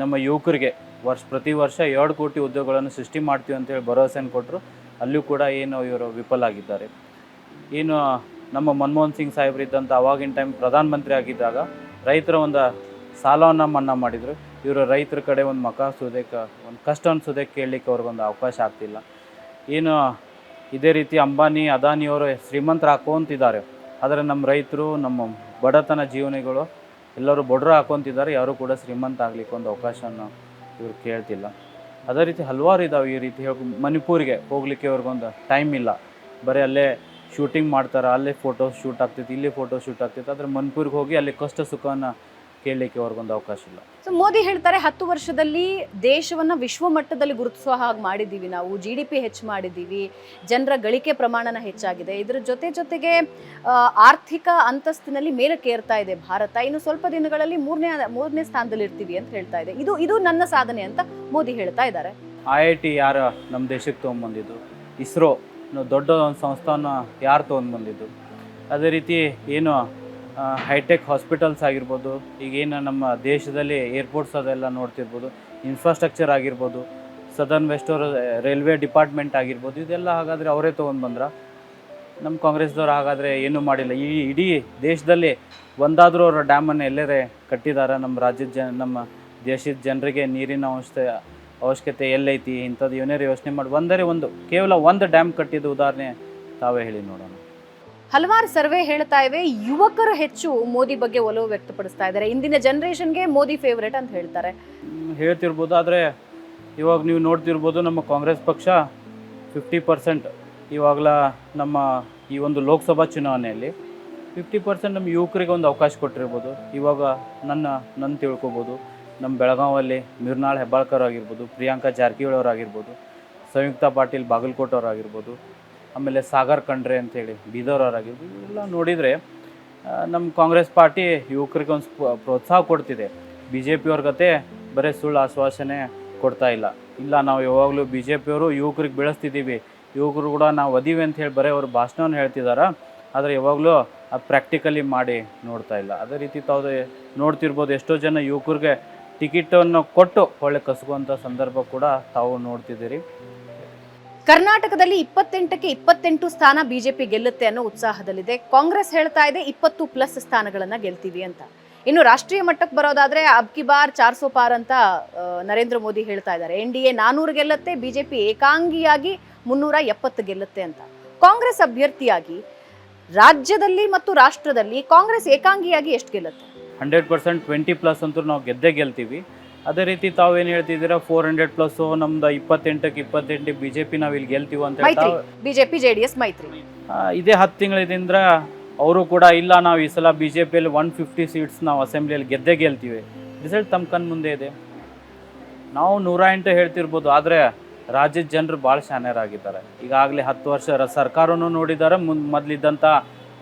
ನಮ್ಮ ಯುವಕರಿಗೆ ವರ್ಷ ಪ್ರತಿ ವರ್ಷ ಎರಡು ಕೋಟಿ ಉದ್ಯೋಗಗಳನ್ನು ಸೃಷ್ಟಿ ಮಾಡ್ತೀವಿ ಅಂತೇಳಿ ಭರವಸೆಯನ್ನು ಕೊಟ್ಟರು ಅಲ್ಲಿಯೂ ಕೂಡ ಏನು ಇವರು ವಿಫಲ ಆಗಿದ್ದಾರೆ ಏನು ನಮ್ಮ ಮನಮೋಹನ್ ಸಿಂಗ್ ಸಾಹೇಬ್ರಿದ್ದಂಥ ಅವಾಗಿನ ಟೈಮ್ ಪ್ರಧಾನಮಂತ್ರಿ ಆಗಿದ್ದಾಗ ರೈತರ ಒಂದು ಸಾಲವನ್ನು ಮನ್ನಾ ಮಾಡಿದರು. ಇವರು ರೈತರ ಕಡೆ ಒಂದು ಮಕ ಸುದಕ್ಕೆ ಒಂದು ಕಷ್ಟ ಅನ್ಸೋದೆ ಕೇಳಲಿಕ್ಕೆ ಅವ್ರಿಗೊಂದು ಅವಕಾಶ ಆಗ್ತಿಲ್ಲ. ಏನು, ಇದೇ ರೀತಿ ಅಂಬಾನಿ ಅದಾನಿಯವರು ಶ್ರೀಮಂತರು ಹಾಕೊಂತಿದ್ದಾರೆ. ಆದರೆ ನಮ್ಮ ರೈತರು, ನಮ್ಮ ಬಡತನ ಜೀವನಿಗಳು ಎಲ್ಲರೂ ಬಡ್ರು ಹಾಕೊಂತಿದ್ದಾರೆ. ಯಾರೂ ಕೂಡ ಶ್ರೀಮಂತ ಆಗಲಿಕ್ಕೆ ಒಂದು ಅವಕಾಶನ ಇವ್ರು ಕೇಳ್ತಿಲ್ಲ. ಅದೇ ರೀತಿ ಹಲವಾರು ಇದಾವೆ ಈ ರೀತಿ ಹೇಳಿ ಮಣಿಪುರಿಗೆ ಹೋಗ್ಲಿಕ್ಕೆ ಅವ್ರಿಗೊಂದು ಟೈಮ್ ಇಲ್ಲ. ಬರೀ ಅಲ್ಲೇ ಶೂಟಿಂಗ್ ಮಾಡ್ತಾರೆ, ಅಲ್ಲೇ ಫೋಟೋ ಶೂಟ್ ಆಗ್ತೈತಿ ಇಲ್ಲಿ ಫೋಟೋ ಶೂಟ್ ಆಗ್ತೈತಿ ಆದರೆ ಮಣಿಪುರಿಗೆ ಹೋಗಿ ಅಲ್ಲಿ ಕಷ್ಟ ಸುಖವನ್ನು ಕೇಳಲಿಕ್ಕೆ ಅವ್ರಿಗೊಂದು ಅವಕಾಶ ಇಲ್ಲ.
ಸೊ ಮೋದಿ ಹೇಳ್ತಾರೆ ಹತ್ತು ವರ್ಷದಲ್ಲಿ ದೇಶವನ್ನು ವಿಶ್ವ ಮಟ್ಟದಲ್ಲಿ ಗುರುತಿಸುವ ಹಾಗೆ ಮಾಡಿದ್ದೀವಿ ನಾವು. ಜಿ ಡಿ ಪಿ ಹೆಚ್ಚು ಮಾಡಿದ್ದೀವಿ. ಜನರ ಗಳಿಕೆ ಪ್ರಮಾಣನ ಹೆಚ್ಚಾಗಿದೆ. ಇದರ ಜೊತೆ ಜೊತೆಗೆ ಆರ್ಥಿಕ ಅಂತಸ್ತಿನಲ್ಲಿ ಮೇಲಕ್ಕೆ ಏರ್ತಾ ಇದೆ ಭಾರತ. ಇನ್ನು ಸ್ವಲ್ಪ ದಿನಗಳಲ್ಲಿ ಮೂರನೇ ಮೂರನೇ ಸ್ಥಾನದಲ್ಲಿ ಇರ್ತೀವಿ ಅಂತ ಹೇಳ್ತಾ ಇದೆ. ಇದು ಇದು ನನ್ನ ಸಾಧನೆ ಅಂತ ಮೋದಿ ಹೇಳ್ತಾ ಇದ್ದಾರೆ.
ಐ ಐ ಟಿ ಯಾರು ನಮ್ಮ ದೇಶಕ್ಕೆ ತೊಗೊಂಬಂದಿದ್ದು ಇಸ್ರೋ. ದೊಡ್ಡ ಒಂದು ಸಂಸ್ಥಾನ ಯಾರು ತೊಗೊಂಡ್ಬಂದಿದ್ದು? ಅದೇ ರೀತಿ ಏನು ಹೈಟೆಕ್ ಹಾಸ್ಪಿಟಲ್ಸ್ ಆಗಿರ್ಬೋದು ಈಗೇನು ನಮ್ಮ ದೇಶದಲ್ಲಿ ಏರ್ಪೋರ್ಟ್ಸ್ ಅದೆಲ್ಲ ನೋಡ್ತಿರ್ಬೋದು ಇನ್ಫ್ರಾಸ್ಟ್ರಕ್ಚರ್ ಆಗಿರ್ಬೋದು ಸದರ್ನ್ ವೆಸ್ಟ್ ರೈಲ್ವೆ ಡಿಪಾರ್ಟ್ಮೆಂಟ್ ಆಗಿರ್ಬೋದು, ಇದೆಲ್ಲ ಹಾಗಾದರೆ ಅವರೇ ತೊಗೊಂಡು ಬಂದ್ರ? ನಮ್ಮ ಕಾಂಗ್ರೆಸ್ದವ್ರು ಹಾಗಾದರೆ ಏನೂ ಮಾಡಿಲ್ಲ. ಈ ಇಡೀ ದೇಶದಲ್ಲಿ ಒಂದಾದರೂ ಅವರ ಡ್ಯಾಮನ್ನು ಎಲ್ಲರೇ ಕಟ್ಟಿದ್ದಾರೆ ನಮ್ಮ ರಾಜ್ಯದ ಜನ, ನಮ್ಮ ದೇಶದ ಜನರಿಗೆ ನೀರಿನ ಅವಶ್ಯ ಅವಶ್ಯಕತೆ ಎಲ್ಲೈತಿ ಇಂಥದ್ದು ಏನಾರು ಯೋಚನೆ ಮಾಡಿ. ಒಂದರೆ ಒಂದು, ಕೇವಲ ಒಂದು ಡ್ಯಾಮ್ ಕಟ್ಟಿದ್ದು ಉದಾಹರಣೆ ತಾವೇ ಹೇಳಿ ನೋಡೋಣ.
ಹಲವಾರು ಸರ್ವೆ ಹೇಳ್ತಾ ಇವೆ. ಯುವಕರು ಹೆಚ್ಚು ಮೋದಿ ಬಗ್ಗೆ ಒಲವು ವ್ಯಕ್ತಪಡಿಸ್ತಾ ಇದ್ದಾರೆ. ಇಂದಿನ ಜನರೇಷನ್ಗೆ ಮೋದಿ ಫೇವ್ರೇಟ್ ಅಂತ ಹೇಳ್ತಾರೆ.
ಹೇಳ್ತಿರ್ಬೋದು. ಆದರೆ ಇವಾಗ ನೀವು ನೋಡ್ತಿರ್ಬೋದು ನಮ್ಮ ಕಾಂಗ್ರೆಸ್ ಪಕ್ಷ ಫಿಫ್ಟಿ ಪರ್ಸೆಂಟ್ ಇವಾಗಲ ನಮ್ಮ ಈ ಒಂದು ಲೋಕಸಭಾ ಚುನಾವಣೆಯಲ್ಲಿ ಫಿಫ್ಟಿ ಪರ್ಸೆಂಟ್ ನಮ್ಮ ಯುವಕರಿಗೆ ಒಂದು ಅವಕಾಶ ಕೊಟ್ಟಿರ್ಬೋದು. ಇವಾಗ ನನ್ನ ನನ್ನ ತಿಳ್ಕೊಬೋದು. ನಮ್ಮ ಬೆಳಗಾವಲ್ಲಿ ಮಿರ್ನಾಳ್ ಹೆಬ್ಬಾಳ್ಕರ್ ಆಗಿರ್ಬೋದು, ಪ್ರಿಯಾಂಕಾ ಜಾರಕಿಹೊಳಿ ಅವರಾಗಿರ್ಬೋದು, ಸಂಯುಕ್ತ ಪಾಟೀಲ್ ಬಾಗಲಕೋಟೆ ಅವರಾಗಿರ್ಬೋದು. ಆಮೇಲೆ ಸಾಗರ್ ಖಂಡ್ರೆ ಅಂಥೇಳಿ, ಬೀದರ್ ಅವರಾಗಿದ್ದು ಇವೆಲ್ಲ ನೋಡಿದರೆ ನಮ್ಮ ಕಾಂಗ್ರೆಸ್ ಪಾರ್ಟಿ ಯುವಕರಿಗೆ ಒಂದು ಪ್ರೋತ್ಸಾಹ ಕೊಡ್ತಿದೆ. ಬಿ ಜೆ ಪಿಯವ್ರ ಗತೆ ಬರೀ ಸುಳ್ಳು ಆಶ್ವಾಸನೆ ಕೊಡ್ತಾ ಇಲ್ಲ. ಇಲ್ಲ, ನಾವು ಯಾವಾಗಲೂ ಬಿ ಜೆ ಪಿಯವರು ಯುವಕರಿಗೆ ಬೆಳೆಸ್ತಿದ್ದೀವಿ ಯುವಕರು ಕೂಡ ನಾವು ಅದೀವಿ ಅಂತ ಹೇಳಿ ಬರೀ ಅವ್ರ ಭಾಷಣವನ್ನು ಹೇಳ್ತಿದ್ದಾರೆ ಆದರೆ ಯಾವಾಗಲೂ ಅದು ಪ್ರಾಕ್ಟಿಕಲಿ ಮಾಡಿ ನೋಡ್ತಾ ಇಲ್ಲ. ಅದೇ ರೀತಿ ತಾವು ನೋಡ್ತಿರ್ಬೋದು, ಎಷ್ಟೋ ಜನ ಯುವಕರಿಗೆ ಟಿಕೆಟನ್ನು ಕೊಟ್ಟು ಒಳ್ಳೆ ಕಸಗುವಂಥ ಸಂದರ್ಭ ಕೂಡ ತಾವು ನೋಡ್ತಿದ್ದೀರಿ.
ಕರ್ನಾಟಕದಲ್ಲಿ ಇಪ್ಪತ್ತೆಂಟಕ್ಕೆ ಇಪ್ಪತ್ತೆಂಟು ಸ್ಥಾನ ಬಿಜೆಪಿ ಗೆಲ್ಲುತ್ತೆ ಅನ್ನೋ ಉತ್ಸಾಹದಲ್ಲಿದೆ. ಕಾಂಗ್ರೆಸ್ ಹೇಳ್ತಾ ಇದೆ ಇಪ್ಪತ್ತು ಪ್ಲಸ್ ಸ್ಥಾನಗಳನ್ನ ಗೆಲ್ತೀವಿ ಅಂತ. ಇನ್ನು ರಾಷ್ಟ್ರೀಯ ಮಟ್ಟಕ್ಕೆ ಬರೋದಾದ್ರೆ ಅಬ್ಕಿ ಬಾರ್, ಚಾರ್ ಸೋ ಪಾರ್ ಅಂತ ನರೇಂದ್ರ ಮೋದಿ ಹೇಳ್ತಾ ಇದ್ದಾರೆ. ಎನ್ ಡಿ ಎ ನಾನೂರು ಗೆಲ್ಲುತ್ತೆ, ಬಿಜೆಪಿ ಏಕಾಂಗಿಯಾಗಿ ಮುನ್ನೂರ ಎಪ್ಪತ್ತು ಗೆಲ್ಲುತ್ತೆ ಅಂತ. ಕಾಂಗ್ರೆಸ್ ಅಭ್ಯರ್ಥಿಯಾಗಿ ರಾಜ್ಯದಲ್ಲಿ ಮತ್ತು ರಾಷ್ಟ್ರದಲ್ಲಿ ಕಾಂಗ್ರೆಸ್ ಏಕಾಂಗಿಯಾಗಿ ಎಷ್ಟು ಗೆಲ್ಲುತ್ತೆ?
ಹಂಡ್ರೆಡ್ ಪರ್ಸೆಂಟ್ ಟ್ವೆಂಟಿ ಪ್ಲಸ್ ಅಂತೂ ನಾವು ಗೆದ್ದೇ ಗೆಲ್ತೀವಿ. ಅದೇ ರೀತಿ ತಾವು ಏನು ಹೇಳ್ತಿದ್ದೀರಾ ಫೋರ್ ಹಂಡ್ರೆಡ್ ಪ್ಲಸ್ ನಮ್ದು ಇಪ್ಪತ್ತೆಂಟಕ್ಕೆ ಇಪ್ಪತ್ತೆಂಟು ಬಿ ಜೆ ಪಿ ನಾವು ಇಲ್ಲಿ ಗೆಲ್ತೀವಿ ಅಂತ
ಮೈತ್ರಿ
ಹೇಳ್ತಾ
ಬಿಜೆಪಿ ಜೆಡಿಎಸ್ ಮೈತ್ರಿ.
ಆ, ಇದೇ ಹತ್ತು ತಿಂಗಳಿಂದ ಅವರು ಕೂಡ ಇಲ್ಲ ನಾವು ಈ ಸಲ ಬಿ ಜೆ ಪಿಯಲ್ಲಿ ಒನ್ ಫಿಫ್ಟಿ ಸೀಟ್ಸ್ ನಾವು ಅಸೆಂಬ್ಲಿಯಲ್ಲಿ ಗೆದ್ದೇ ಗೆಲ್ತೀವಿ. ರಿಸಲ್ಟ್ ತಮ್ಮ ಕಣ್ ಮುಂದೆ ಇದೆ. ನಾವು ನೂರ ಎಂಟು ಹೇಳ್ತಿರ್ಬೋದು ಆದರೆ ರಾಜ್ಯದ ಜನರು ಭಾಳ ಶಾನ್ಯರಾಗಿದ್ದಾರೆ. ಈಗಾಗಲೇ ಹತ್ತು ವರ್ಷ ರ- ಸರ್ಕಾರವನ್ನು ನೋಡಿದ್ದಾರೆ ಮುನ್ ಮೊದಲಿದ್ದಂಥ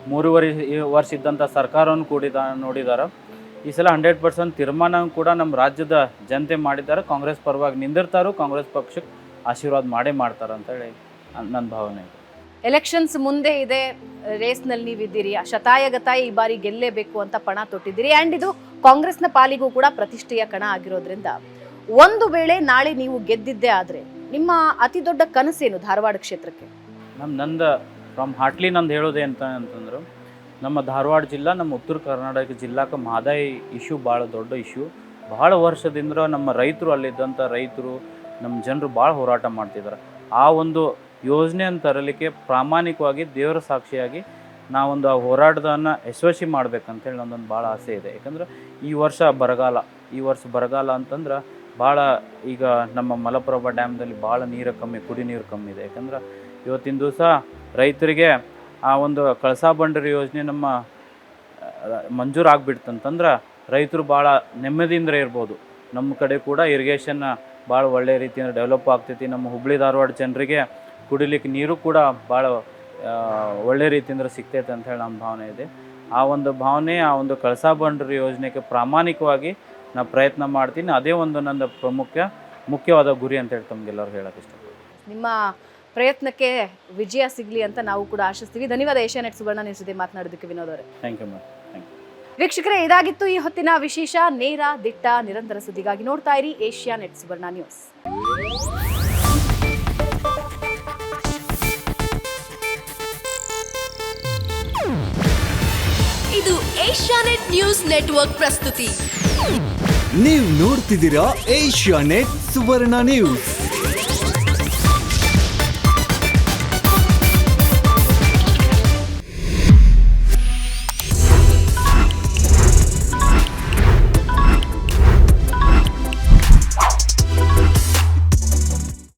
ಮೂರುವರೆ ಈ- ವರ್ಷ ಇದ್ದಂಥ ಸರ್ಕಾರವನ್ನು ಕೂಡಿದ ನೋಡಿದ್ದಾರೆ ಈ ಸಲ ಹಂಡ್ರೆಡ್ ಪರ್ಸೆಂಟ್ ತೀರ್ಮಾನ ಕೂಡ ನಮ್ಮ ರಾಜ್ಯದ ಜನತೆ ಮಾಡಿದ್ದಾರೆ. ಕಾಂಗ್ರೆಸ್ ಪರವಾಗಿ ನಿಂದಿರ್ತಾರೋ ಕಾಂಗ್ರೆಸ್ ಪಕ್ಷಕ್ಕೆ ಆಶೀರ್ವಾದ ಮಾಡೇ ಮಾಡ್ತಾರೆ ಅಂತೇಳಿ ನನ್ನ ಭಾವನೆ ಇದೆ.
ಎಲೆಕ್ಷನ್ಸ್ ಮುಂದೆ ಇದೆ ರೇಸ್ನಲ್ಲಿ ನೀವಿದ್ದೀರಿ ಶತಾಯಗತಾಯ ಈ ಬಾರಿ ಗೆಲ್ಲೇಬೇಕು ಅಂತ ಪಣ ತೊಟ್ಟಿದ್ದೀರಿ. ಆ್ಯಂಡ್ ಇದು ಕಾಂಗ್ರೆಸ್ನ ಪಾಲಿಗೂ ಕೂಡ ಪ್ರತಿಷ್ಠೆಯ ಕಣ ಆಗಿರೋದ್ರಿಂದ ಒಂದು ವೇಳೆ ನಾಳೆ ನೀವು ಗೆದ್ದಿದ್ದೇ ಆದರೆ ನಿಮ್ಮ ಅತಿ ದೊಡ್ಡ ಕನಸೇನು ಧಾರವಾಡ ಕ್ಷೇತ್ರಕ್ಕೆ?
ನಮ್ಮ ನಂದ ಫ್ರಮ್ ಹಾರ್ಟ್ಲಿ ನಂದು ಹೇಳೋದೇ ಅಂತ ಅಂತಂದ್ರು ನಮ್ಮ ಧಾರವಾಡ ಜಿಲ್ಲಾ, ನಮ್ಮ ಉತ್ತರ ಕರ್ನಾಟಕ ಜಿಲ್ಲಾಕ್ಕೆ ಮಹದಾಯಿ ಇಶ್ಯೂ ಭಾಳ ದೊಡ್ಡ ಇಶ್ಯೂ ಭಾಳ ವರ್ಷದಿಂದ ನಮ್ಮ ರೈತರು ಅಲ್ಲಿದ್ದಂಥ ರೈತರು, ನಮ್ಮ ಜನರು ಭಾಳ ಹೋರಾಟ ಮಾಡ್ತಿದ್ದಾರೆ ಆ ಒಂದು ಯೋಜನೆಯನ್ನು ತರಲಿಕ್ಕೆ ಪ್ರಾಮಾಣಿಕವಾಗಿ ದೇವರ ಸಾಕ್ಷಿಯಾಗಿ ನಾವೊಂದು ಆ ಹೋರಾಟದನ್ನು ಯಶಸ್ವಿ ಮಾಡ್ಬೇಕಂತೇಳಿ ನನ್ನೊಂದು ಭಾಳ ಆಸೆ ಇದೆ. ಯಾಕಂದ್ರೆ ಈ ವರ್ಷ ಬರಗಾಲ, ಈ ವರ್ಷ ಬರಗಾಲ ಅಂತಂದ್ರೆ ಭಾಳ ಈಗ ನಮ್ಮ ಮಲಪ್ರಭಾ ಡ್ಯಾಮ್ದಲ್ಲಿ ಭಾಳ ನೀರು ಕಮ್ಮಿ ಕುಡಿ ನೀರು ಕಮ್ಮಿ ಇದೆ. ಯಾಕಂದ್ರೆ ಇವತ್ತಿನ ದಿವಸ ರೈತರಿಗೆ ಆ ಒಂದು ಕಳಸಾ ಬಂಡರಿ ಯೋಜನೆ ನಮ್ಮ ಮಂಜೂರಾಗ್ಬಿಡ್ತಂತಂದ್ರೆ ರೈತರು ಭಾಳ ನೆಮ್ಮದಿಯಿಂದ ಇರ್ಬೋದು. ನಮ್ಮ ಕಡೆ ಕೂಡ ಇರಿಗೇಷನ್ ಭಾಳ ಒಳ್ಳೆ ರೀತಿಯಿಂದ ಡೆವಲಪ್ ಆಗ್ತೈತಿ. ನಮ್ಮ ಹುಬ್ಳಿ ಧಾರವಾಡ ಜನರಿಗೆ ಕುಡಿಲಿಕ್ಕೆ ನೀರು ಕೂಡ ಭಾಳ ಒಳ್ಳೆ ರೀತಿಯಿಂದ ಸಿಗ್ತೈತೆ ಅಂತ ಹೇಳಿ ನಮ್ಮ ಭಾವನೆ ಇದೆ. ಆ ಒಂದು ಭಾವನೆ, ಆ ಒಂದು ಕಳಸಾ ಬಂಡರಿ ಯೋಜನೆಗೆ ಪ್ರಾಮಾಣಿಕವಾಗಿ ನಾ ಪ್ರಯತ್ನ ಮಾಡ್ತೀನಿ. ಅದೇ ಒಂದು ನನ್ನ ಪ್ರಮುಖ ಮುಖ್ಯವಾದ ಗುರಿ ಅಂತ ಹೇಳಿ ತಮಗೆಲ್ಲರೂ ಹೇಳಕ್ಕೆ ಇಷ್ಟಪಡ್ತೀನಿ.
ನಿಮ್ಮ ಪ್ರಯತ್ನಕ್ಕೆ ವಿಜಯ ಸಿಗಲಿ ಅಂತ ನಾವು ಕೂಡ ಆಶಿಸ್ತೀವಿ. ಧನ್ಯವಾದ ಏಷ್ಯಾನೆಟ್ ಸುವರ್ಣ ನ್ಯೂಸ್ ಜೊತೆ ಮಾತನಾಡೋದಕ್ಕೆ ವಿನೋದ್ ಅವರೇ.
Thank you ma'am thank you
ವೀಕ್ಷಕರೇ ಇದಾಗಿತ್ತು ಈ ಹೊತ್ತಿನ ವಿಶೇಷ. ನೇರ ದಿಟ್ಟ ನಿರಂತರ ಸುದ್ದಿಗಾಗಿ ನೋಡ್ತಾ ಇರಿ ಏಷ್ಯಾ ನೆಟ್ ಸುವರ್ಣ ನ್ಯೂಸ್.
ಇದು ಏಷ್ಯಾನೆಟ್ ನ್ಯೂಸ್ ನೆಟ್ವರ್ಕ್ ಪ್ರಸ್ತುತಿ.
ನೀವು ನೋಡ್ತಿದ್ದೀರಾ ಏಷ್ಯಾ ನೆಟ್ ಸುವರ್ಣ ನ್ಯೂಸ್.